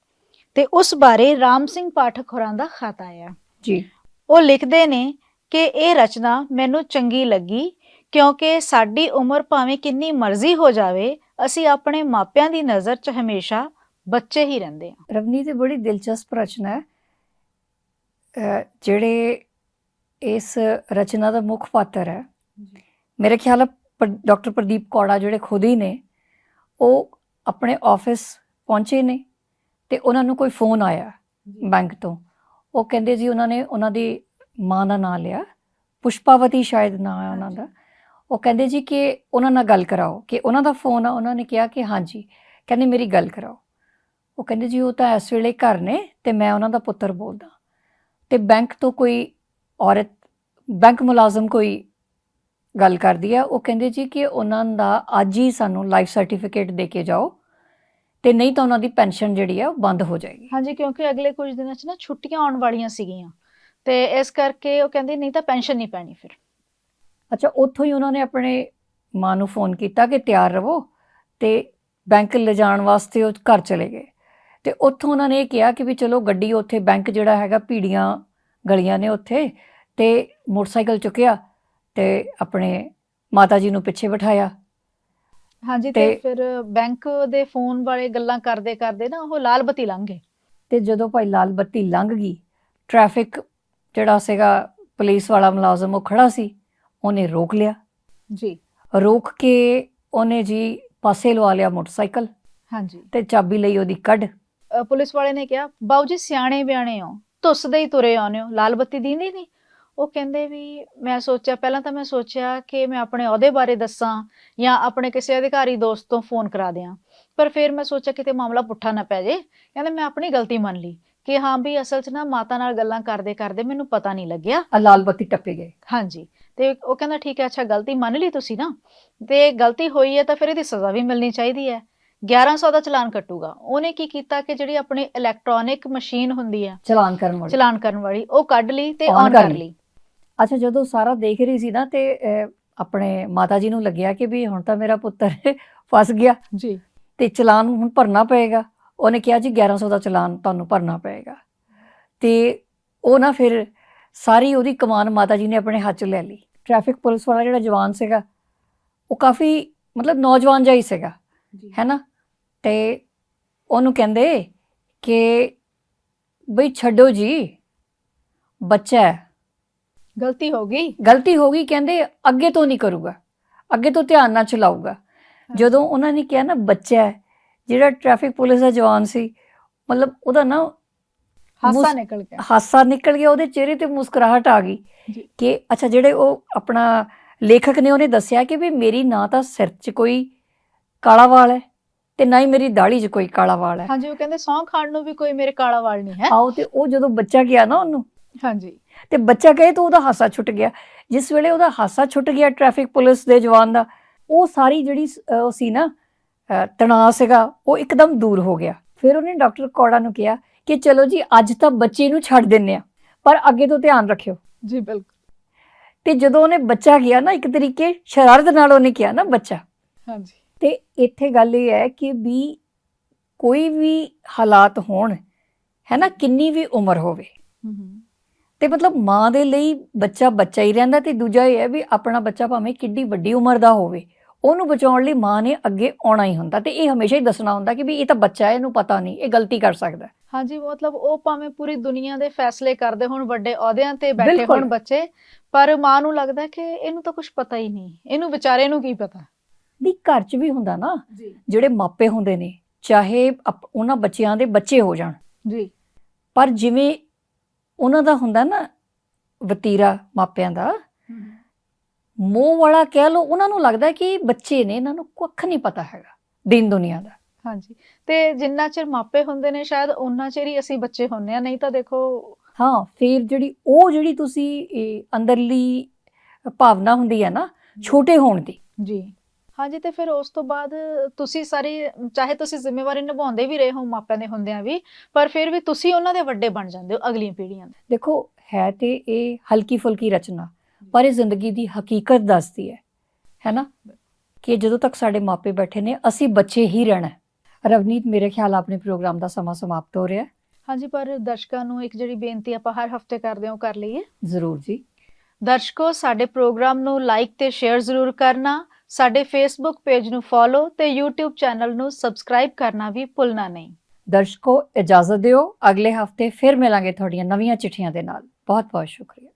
ਤੇ ਉਸ ਬਾਰੇ ਰਾਮ ਸਿੰਘ ਪਾਠਕ ਹੋਰਾਂ ਦਾ ਖਤ ਆਇਆ ਜੀ। ਉਹ ਲਿਖਦੇ ਨੇ ਕਿ ਇਹ ਰਚਨਾ ਮੈਨੂੰ ਚੰਗੀ ਲੱਗੀ ਕਿਉਂਕਿ ਸਾਡੀ ਉਮਰ ਭਾਵੇਂ ਕਿੰਨੀ ਮਰਜ਼ੀ ਹੋ ਜਾਵੇ ਅਸੀਂ ਆਪਣੇ ਮਾਪਿਆਂ ਦੀ ਨਜ਼ਰ 'ਚ ਹਮੇਸ਼ਾ ਬੱਚੇ ਹੀ ਰਹਿੰਦੇ ਹਾਂ। ਰਵਨੀ ਤੇ ਬੜੀ ਦਿਲਚਸਪ ਰਚਨਾ ਹੈ। ਜਿਹੜੇ ਇਸ ਰਚਨਾ ਦਾ ਮੁੱਖ ਪਾਤਰ ਹੈ। ਮੇਰੇ ਖਿਆਲ ਹੈ ਡਾਕਟਰ ਪ੍ਰਦੀਪ ਕੌੜਾ ਜਿਹੜੇ ਖੁਦ ਹੀ ਨੇ ਉਹ ਆਪਣੇ ਆਫਿਸ ਪਹੁੰਚੇ ਨੇ ਤੇ ਉਹਨਾਂ ਨੂੰ ਕੋਈ ਫੋਨ ਆਇਆ ਬੈਂਕ ਤੋਂ। ਉਹ ਕਹਿੰਦੇ ਜੀ ਉਹਨਾਂ ਨੇ ਉਹਨਾਂ ਦੀ ਮਾਂ ਦਾ ਨਾਮ ਲਿਆ ਪੁਸ਼ਪਾਵਤੀ ਸ਼ਾਇਦ ਨਾਮ ਹੈ ਉਹਨਾਂ ਦਾ। ਉਹ ਕਹਿੰਦੇ ਜੀ ਕਿ ਉਹਨਾਂ ਨਾਲ ਗੱਲ ਕਰਾਓ ਕਿ ਉਹਨਾਂ ਦਾ ਫੋਨ ਆ ਉਹਨਾਂ ਨੇ ਕਿਹਾ ਕਿ ਹਾਂਜੀ ਕਹਿੰਦੇ ਮੇਰੀ ਗੱਲ ਕਰਾਓ। ਉਹ ਕਹਿੰਦੇ ਜੀ ਉਹ ਤਾਂ ਇਸ ਵੇਲੇ ਘਰ ਨੇ ਤੇ ਮੈਂ ਉਹਨਾਂ ਦਾ ਪੁੱਤਰ ਬੋਲਦਾ। ਤੇ ਬੈਂਕ ਤੋਂ ਕੋਈ ਔਰਤ ਬੈਂਕ ਮੁਲਾਜ਼ਮ ਕੋਈ ਗੱਲ ਕਰਦੀ ਆ ਉਹ ਕਹਿੰਦੇ ਜੀ ਕਿ ਉਹਨਾਂ ਦਾ ਅੱਜ ਹੀ ਸਾਨੂੰ ਲਾਈਫ ਸਰਟੀਫਿਕੇਟ ਦੇ ਕੇ ਜਾਓ ਤੇ ਨਹੀਂ ਤਾਂ ਉਹਨਾਂ ਦੀ ਪੈਨਸ਼ਨ ਜਿਹੜੀ ਆ ਉਹ ਬੰਦ ਹੋ ਜਾਏਗੀ। ਹਾਂਜੀ ਕਿਉਂਕਿ ਅਗਲੇ ਕੁਝ ਦਿਨਾਂ 'ਚ ਨਾ ਛੁੱਟੀਆਂ ਆਉਣ ਵਾਲੀਆਂ ਸੀਗੀਆਂ ਤੇ ਇਸ ਕਰਕੇ ਉਹ ਕਹਿੰਦੇ ਨਹੀਂ ਤਾਂ ਪੈਨਸ਼ਨ ਨਹੀਂ ਪੈਣੀ ਫਿਰ। ਅੱਛਾ ਉੱਥੋਂ ਹੀ ਉਹਨਾਂ ਨੇ ਆਪਣੇ ਮਾਂ ਨੂੰ ਫੋਨ ਕੀਤਾ ਕਿ ਤਿਆਰ ਰਹੋ ਤੇ ਬੈਂਕ ਲਿਜਾਣ ਵਾਸਤੇ ਉਹ ਘਰ ਚਲੇ ਗਏ ਤੇ ਉੱਥੋਂ ਉਹਨਾਂ ਨੇ ਇਹ ਕਿਹਾ ਕਿ ਵੀ ਚਲੋ ਗੱਡੀ ਉੱਥੇ ਬੈਂਕ ਜਿਹੜਾ ਹੈਗਾ ਪੀੜੀਆਂ ਗਲੀਆਂ ਨੇ ਉੱਥੇ ਤੇ ਮੋਟਰਸਾਈਕਲ ਚੁੱਕਿਆ ਤੇ ਆਪਣੇ ਮਾਤਾ ਜੀ ਨੂੰ ਪਿੱਛੇ ਬਿਠਾਇਆ। ਹਾਂਜੀ ਤੇ ਤੇ- ਫਿਰ ਬੈਂਕ ਦੇ ਫੋਨ ਵਾਲੇ ਗੱਲਾਂ ਕਰਦੇ ਕਰਦੇ ਨਾ ਉਹ ਲਾਲ ਬੱਤੀ ਲੰਘ ਗਏ ਤੇ ਜਦੋਂ ਭਾਈ ਲਾਲ ਬੱਤੀ ਲੰਘ ਗਈ ਟ੍ਰੈਫਿਕ ਜਿਹੜਾ ਸੀਗਾ ਪੁਲਿਸ ਵਾਲਾ ਮੁਲਾਜ਼ਮ ਉਹ ਖੜਾ ਸੀ ਉਹਨੇ ਰੋਕ ਲਿਆ। ਜੀ। ਰੋਕ ਕੇ ਉਹਨੇ ਜੀ ਪਾਸੇ ਲਵਾ ਲਿਆ ਮੋਟਰਸਾਈਕਲ। ਹਾਂਜੀ। ਤੇ ਚਾਬੀ ਲਈ ਉਹਦੀ ਕੱਢ। ਅ, ਪੁਲਿਸ ਵਾਲੇ ਨੇ ਕਿਹਾ ਬਾਊ ਜੀ ਸਿਆਣੇ ਬਿਆਣੇ ਹੋ ਧੁੱਸਦੇ ਹੀ ਤੁਰੇ ਆਉਂਦੇ ਹੋ ਲਾਲ ਬੱਤੀ ਦੀਂਦੀ ਨਹੀਂ ਉਹ ਕਹਿੰਦੇ ਵੀ ਮੈਂ ਸੋਚਿਆ ਪਹਿਲਾਂ ਤਾਂ ਮੈਂ ਸੋਚਿਆ ਕਿ ਮੈਂ ਆਪਣੇ ਅਹੁਦੇ ਬਾਰੇ ਦੱਸਾਂ ਜਾਂ ਆਪਣੇ ਕਿਸੇ ਅਧਿਕਾਰੀ ਦੋਸਤ ਤੋਂ ਫੋਨ ਕਰਾ ਦਿਆਂ। ਪਰ ਫਿਰ ਮੈਂ ਸੋਚਿਆ ਕਿਤੇ ਮਾਮਲਾ ਪੁੱਠਾ ਨਾ ਪੈ ਜੇ ਕਹਿੰਦੇ ਮੈਂ ਆਪਣੀ ਗਲਤੀ ਮੰਨ ਲਈ ਕਿ ਹਾਂ ਵੀ ਅਸਲ 'ਚ ਨਾ ਮਾਤਾ ਨਾਲ ਗੱਲਾਂ ਕਰਦੇ ਕਰਦੇ ਮੈਨੂੰ ਪਤਾ ਨਹੀਂ ਲੱਗਿਆ। ਆ ਲਾਲ ਬੱਤੀ ਟੱਪੇ ਗਏ। ਹਾਂਜੀ। ਤੇ ਉਹ ਕਹਿੰਦਾ ਠੀਕ ਹੈ ਅੱਛਾ ਗਲਤੀ ਮੰਨ ਲਈ ਤੁਸੀਂ ਨਾ? ਤੇ ਗਲਤੀ ਹੋਈ ਹੈ ਤਾਂ ਫਿਰ ਇਹਦੀ ਸਜ਼ਾ ਵੀ ਮਿਲਣੀ ਚਾਹੀਦੀ ਹੈ। 1100 ਦਾ ਚਲਾਨ ਕੱਟੂਗਾ। ਉਹਨੇ ਕੀ ਕੀਤਾ ਕਿ ਜਿਹੜੀ ਆਪਣੀ ਇਲੈਕਟ੍ਰੋਨਿਕ ਮਸ਼ੀਨ ਹੁੰਦੀ ਹੈ ਚਲਾਨ ਕਰਨ ਵਾਲੇ। ਚਲਾਨ ਕਰਨ ਵਾਲੀ ਉਹ ਕੱਢ ਲਈ ਤੇ On ਔਨ ਕਰ ਕਰ ਲਈ। ਲਈ। ਅੱਛਾ ਜਦੋਂ ਸਾਰਾ ਦੇਖ ਰਹੀ ਸੀ ਨਾ ਤੇ ਆਪਣੇ ਮਾਤਾ ਜੀ ਨੂੰ ਲੱਗਿਆ ਕਿ ਵੀ ਹੁਣ ਤਾਂ ਮੇਰਾ ਪੁੱਤਰ ਫਸ ਗਿਆ ਜੀ। ਤੇ ਚਲਾਨ ਹੁਣ ਭਰਨਾ ਪਏਗਾ। ਉਹਨੇ ਕਿਹਾ ਜੀ 1100 ਦਾ ਚਲਾਨ ਤੁਹਾਨੂੰ ਭਰਨਾ ਪਏਗਾ। ਤੇ ਉਹ ਨਾ ਫਿਰ ਸਾਰੀ ਉਹਦੀ ਕਮਾਨ ਮਾਤਾ ਜੀ ਨੇ ਆਪਣੇ ਹੱਥ 'ਚ ਲੈ ਲਈ। ਟ੍ਰੈਫਿਕ ਪੁਲਿਸ ਵਾਲਾ ਜਿਹੜਾ ਜਵਾਨ ਸੀਗਾ ਉਹ ਕਾਫੀ ਮਤਲਬ ਨੌਜਵਾਨ ਜਿਹਾ ਹੀ ਸੀਗਾ ਹੈ ਨਾ? ਤੇ ਉਹਨੂੰ ਕਹਿੰਦੇ ਕਿ ਬਈ ਛੱਡੋ ਜੀ ਬੱਚਾ ਹੈ। ਗਲਤੀ ਹੋ ਗਈ? ਗਲਤੀ ਹੋ ਗਈ ਕਹਿੰਦੇ ਅੱਗੇ ਤੋਂ ਨਹੀਂ ਕਰੂਗਾ। ਅੱਗੇ ਤੋਂ ਧਿਆਨ ਨਾਲ ਚਲਾਊਗਾ। ਜਦੋਂ ਉਹਨਾਂ ਨੇ ਕਿਹਾ ਨਾ ਬੱਚਾ ਹੈ ਜਿਹੜਾ ਟ੍ਰੈਫਿਕ ਪੁਲਿਸ ਦਾ ਜਵਾਨ ਸੀ ਮਤਲਬ ਉਹਦਾ ਨਾ ਹਾਸਾ ਨਿਕਲ ਗਿਆ। ਹਾਸਾ ਨਿਕਲ ਗਿਆ ਉਹਦੇ ਚਿਹਰੇ ਤੇ ਮੁਸਕਰਾਹਟ ਆ ਗਈ। ਕਿ ਅੱਛਾ ਜਿਹੜੇ ਉਹ ਆਪਣਾ ਲੇਖਕ ਨੇ ਉਹਨੇ ਦੱਸਿਆ ਕਿ ਵੀ ਮੇਰੀ ਨਾ ਤਾਂ ਸਿਰ 'ਚ ਕੋਈ ਕਾਲਾ ਵਾਲ ਹੈ ਤੇ ਨਾ ਹੀ ਮੇਰੀ ਦਾੜੀ 'ਚ ਕੋਈ ਕਾਲਾ ਵਾਲ ਹੈ। ਹਾਂਜੀ ਉਹ ਕਹਿੰਦੇ ਸੌਂ ਖਾਣ ਨੂੰ ਵੀ ਕੋਈ ਮੇਰੇ ਕਾਲਾ ਵਾਲ ਨਹੀਂ ਹੈ। ਆਓ ਤੇ ਉਹ ਜਦੋਂ ਬੱਚਾ ਗਿਆ ਨਾ ਉਹਨੂੰ ਹਾਂਜੀ। ਤੇ ਬੱਚਾ ਕਹੇ ਤਾਂ ਉਹਦਾ ਹਾਸਾ ਛੁੱਟ ਗਿਆ। ਜਿਸ ਵੇਲੇ ਉਹਦਾ ਹਾਸਾ ਛੁੱਟ ਗਿਆ ਟ੍ਰੈਫਿਕ ਪੁਲਿਸ ਦੇ ਜਵਾਨ ਦਾ ਉਹ ਸਾਰੀ ਜਿਹੜੀ ਉਹ ਸੀ ਨਾ ਤਣਾਅ ਸੀਗਾ ਉਹ ਇੱਕਦਮ ਦੂਰ ਹੋ ਗਿਆ। ਫਿਰ ਉਹਨੇ ਡਾਕਟਰ ਕੌੜਾ ਨੂੰ ਕਿਹਾ ਕਿ ਚਲੋ ਜੀ ਅੱਜ ਤਾਂ ਬੱਚੇ ਨੂੰ ਛੱਡ ਦਿੰਨੇ ਆ ਪਰ ਅੱਗੇ ਤੋਂ ਧਿਆਨ ਰੱਖਿਓ। ਜੀ ਬਿਲਕੁਲ। ਤੇ ਜਦੋਂ ਉਹਨੇ ਬੱਚਾ ਗਿਆ ਨਾ ਇੱਕ ਤਰੀਕੇ ਸ਼ਰਾਰਤ ਨਾਲ ਉਹਨੇ ਕਿਹਾ ਨਾ ਬੱਚਾ। ਹਾਂਜੀ। ਤੇ ਇੱਥੇ ਗੱਲ ਇਹ ਹੈ ਕਿ ਵੀ ਕੋਈ ਵੀ ਹਾਲਾਤ ਹੋਣ ਹੈ ਨਾ ਕਿੰਨੀ ਵੀ ਉਮਰ ਹੋਵੇ। ਹੂੰ। ਤੇ ਮਤਲਬ ਮਾਂ ਦੇ ਲਈ ਬੱਚਾ ਬੱਚਾ ਹੀ ਰਹਿੰਦਾ ਤੇ ਦੂਜਾ ਇਹ ਹੈ ਵੀ ਆਪਣਾ ਬੱਚਾ ਭਾਵੇਂ ਕਿੱਡੀ ਵੱਡੀ ਉਮਰ ਦਾ ਹੋਵੇ ਉਹਨੂੰ ਬਚਾਉਣ ਲਈ ਮਾਂ ਨੇ ਅੱਗੇ ਆਉਣਾ ਹੀ ਹੁੰਦਾ ਤੇ ਇਹ ਹਮੇਸ਼ਾ ਹੀ ਦੱਸਣਾ ਹੁੰਦਾ ਕਿ ਵੀ ਇਹ ਤਾਂ ਬੱਚਾ ਹੈ ਇਹਨੂੰ ਪਤਾ ਨਹੀਂ ਇਹ ਗਲਤੀ ਕਰ ਸਕਦਾ। ਹਾਂਜੀ ਮਤਲਬ ਉਹ ਭਾਵੇਂ ਪੂਰੀ ਦੁਨੀਆ ਦੇ ਫੈਸਲੇ ਕਰਦੇ ਹੋਣ ਵੱਡੇ ਅਹੁਦਿਆਂ ਤੇ ਬੈਠੇ। ਹੋਣ ਬੱਚੇ ਪਰ ਮਾਂ ਨੂੰ ਲੱਗਦਾ ਕਿ ਇਹਨੂੰ ਤਾਂ ਕੁਝ ਪਤਾ ਹੀ ਨਹੀਂ ਇਹਨੂੰ ਵਿਚਾਰੇ ਨੂੰ ਕੀ ਪਤਾ ਵੀ ਘਰ 'ਚ ਵੀ ਹੁੰਦਾ ਨਾ ਜਿਹੜੇ ਮਾਪੇ ਹੁੰਦੇ ਨੇ ਚਾਹੇ ਉਹਨਾਂ ਬੱਚਿਆਂ ਦੇ ਬੱਚੇ ਹੋ ਜਾਣ ਜੀ ਪਰ ਜਿਵੇਂ ਉਹਨਾਂ ਦਾ ਹੁੰਦਾ ਨਾ ਵਤੀਰਾ ਮਾਪਿਆਂ ਦਾ। ਮੋਹ ਵਾਲਾ ਕਹਿ ਲੋ ਉਹਨਾਂ ਨੂੰ ਲੱਗਦਾ ਕਿ ਬੱਚੇ ਨੇ ਇਹਨਾਂ ਨੂੰ ਕੁੱਖ ਨਹੀਂ ਪਤਾ ਹੈਗਾ ਦਿਨ ਦੁਨੀਆ ਦਾ। ਹਾਂਜੀ। ਤੇ ਜਿੰਨਾ ਚਿਰ ਮਾਪੇ ਹੁੰਦੇ ਨੇ ਸ਼ਾਇਦ ਉਹਨਾਂ ਚਿਰ ਹੀ ਅਸੀਂ ਬੱਚੇ ਹੁੰਨੇ ਆ ਨਹੀਂ ਤਾਂ ਦੇਖੋ ਹਾਂ ਫਿਰ ਜਿਹੜੀ ਉਹ ਜਿਹੜੀ ਤੁਸੀਂ ਇਹ ਅੰਦਰਲੀ ਭਾਵਨਾ ਹੁੰਦੀ ਹੈ ਨਾ ਛੋਟੇ ਹੋਣ ਦੀ। ਜੀ। ਹਾਂਜੀ ਤੇ ਫਿਰ ਉਸ ਤੋਂ ਬਾਅਦ ਤੁਸੀਂ ਸਾਰੀ ਚਾਹੇ ਤੁਸੀਂ ਜ਼ਿੰਮੇਵਾਰੀ ਨਿਭਾਉਂਦੇ ਵੀ ਰਹੇ ਹੋ ਮਾਪਿਆਂ ਦੇ ਹੁੰਦਿਆਂ ਵੀ ਪਰ ਫਿਰ ਵੀ ਤੁਸੀਂ ਉਹਨਾਂ ਦੇ ਵੱਡੇ ਬਣ ਜਾਂਦੇ ਹੋ ਅਗਲੀਆਂ ਪੀੜ੍ਹੀਆਂ ਦੇ। ਦੇਖੋ ਹੈ ਤੇ ਇਹ ਹਲਕੀ ਫੁਲਕੀ ਰਚਨਾ ਪਰ ਇਹ ਜ਼ਿੰਦਗੀ ਦੀ ਹਕੀਕਤ ਦੱਸਦੀ ਹੈ। ਹੈ ਨਾ? ਕਿ ਜਦੋਂ ਤੱਕ ਸਾਡੇ ਮਾਪੇ ਬੈਠੇ ਨੇ ਅਸੀਂ ਬੱਚੇ ਹੀ ਰਹਿਣਾ। ਰਵਨੀਤ ਮੇਰੇ ਖਿਆਲ ਆਪਣੇ ਪ੍ਰੋਗਰਾਮ ਦਾ ਸਮਾਂ ਸਮਾਪਤ ਹੋ ਰਿਹਾ ਹੈ। ਹਾਂਜੀ ਪਰ ਦਰਸ਼ਕਾਂ ਨੂੰ ਇੱਕ ਜਿਹੜੀ ਬੇਨਤੀ ਆਪਾਂ ਹਰ ਹਫ਼ਤੇ ਕਰਦੇ ਹਾਂ ਉਹ ਕਰ ਲਈਏ। ਜ਼ਰੂਰ ਜੀ। ਦਰਸ਼ਕੋ ਸਾਡੇ ਪ੍ਰੋਗਰਾਮ ਨੂੰ ਲਾਈਕ ਤੇ ਸ਼ੇਅਰ ਜ਼ਰੂਰ ਕਰਨਾ। ਸਾਡੇ ਫੇਸਬੁੱਕ ਪੇਜ ਨੂੰ ਫੋਲੋ ਤੇ YouTube ਚੈਨਲ ਨੂੰ ਸਬਸਕ੍ਰਾਈਬ ਕਰਨਾ ਵੀ ਭੁੱਲਣਾ ਨਹੀਂ। ਦਰਸ਼ਕੋ, ਇਜਾਜ਼ਤ ਦਿਓ। ਅਗਲੇ ਹਫ਼ਤੇ ਫਿਰ ਮਿਲਾਂਗੇ ਤੁਹਾਡੀਆਂ ਨਵੀਆਂ ਚਿੱਠੀਆਂ ਦੇ ਨਾਲ। ਬਹੁਤ ਬਹੁਤ ਸ਼ੁਕਰੀਆ।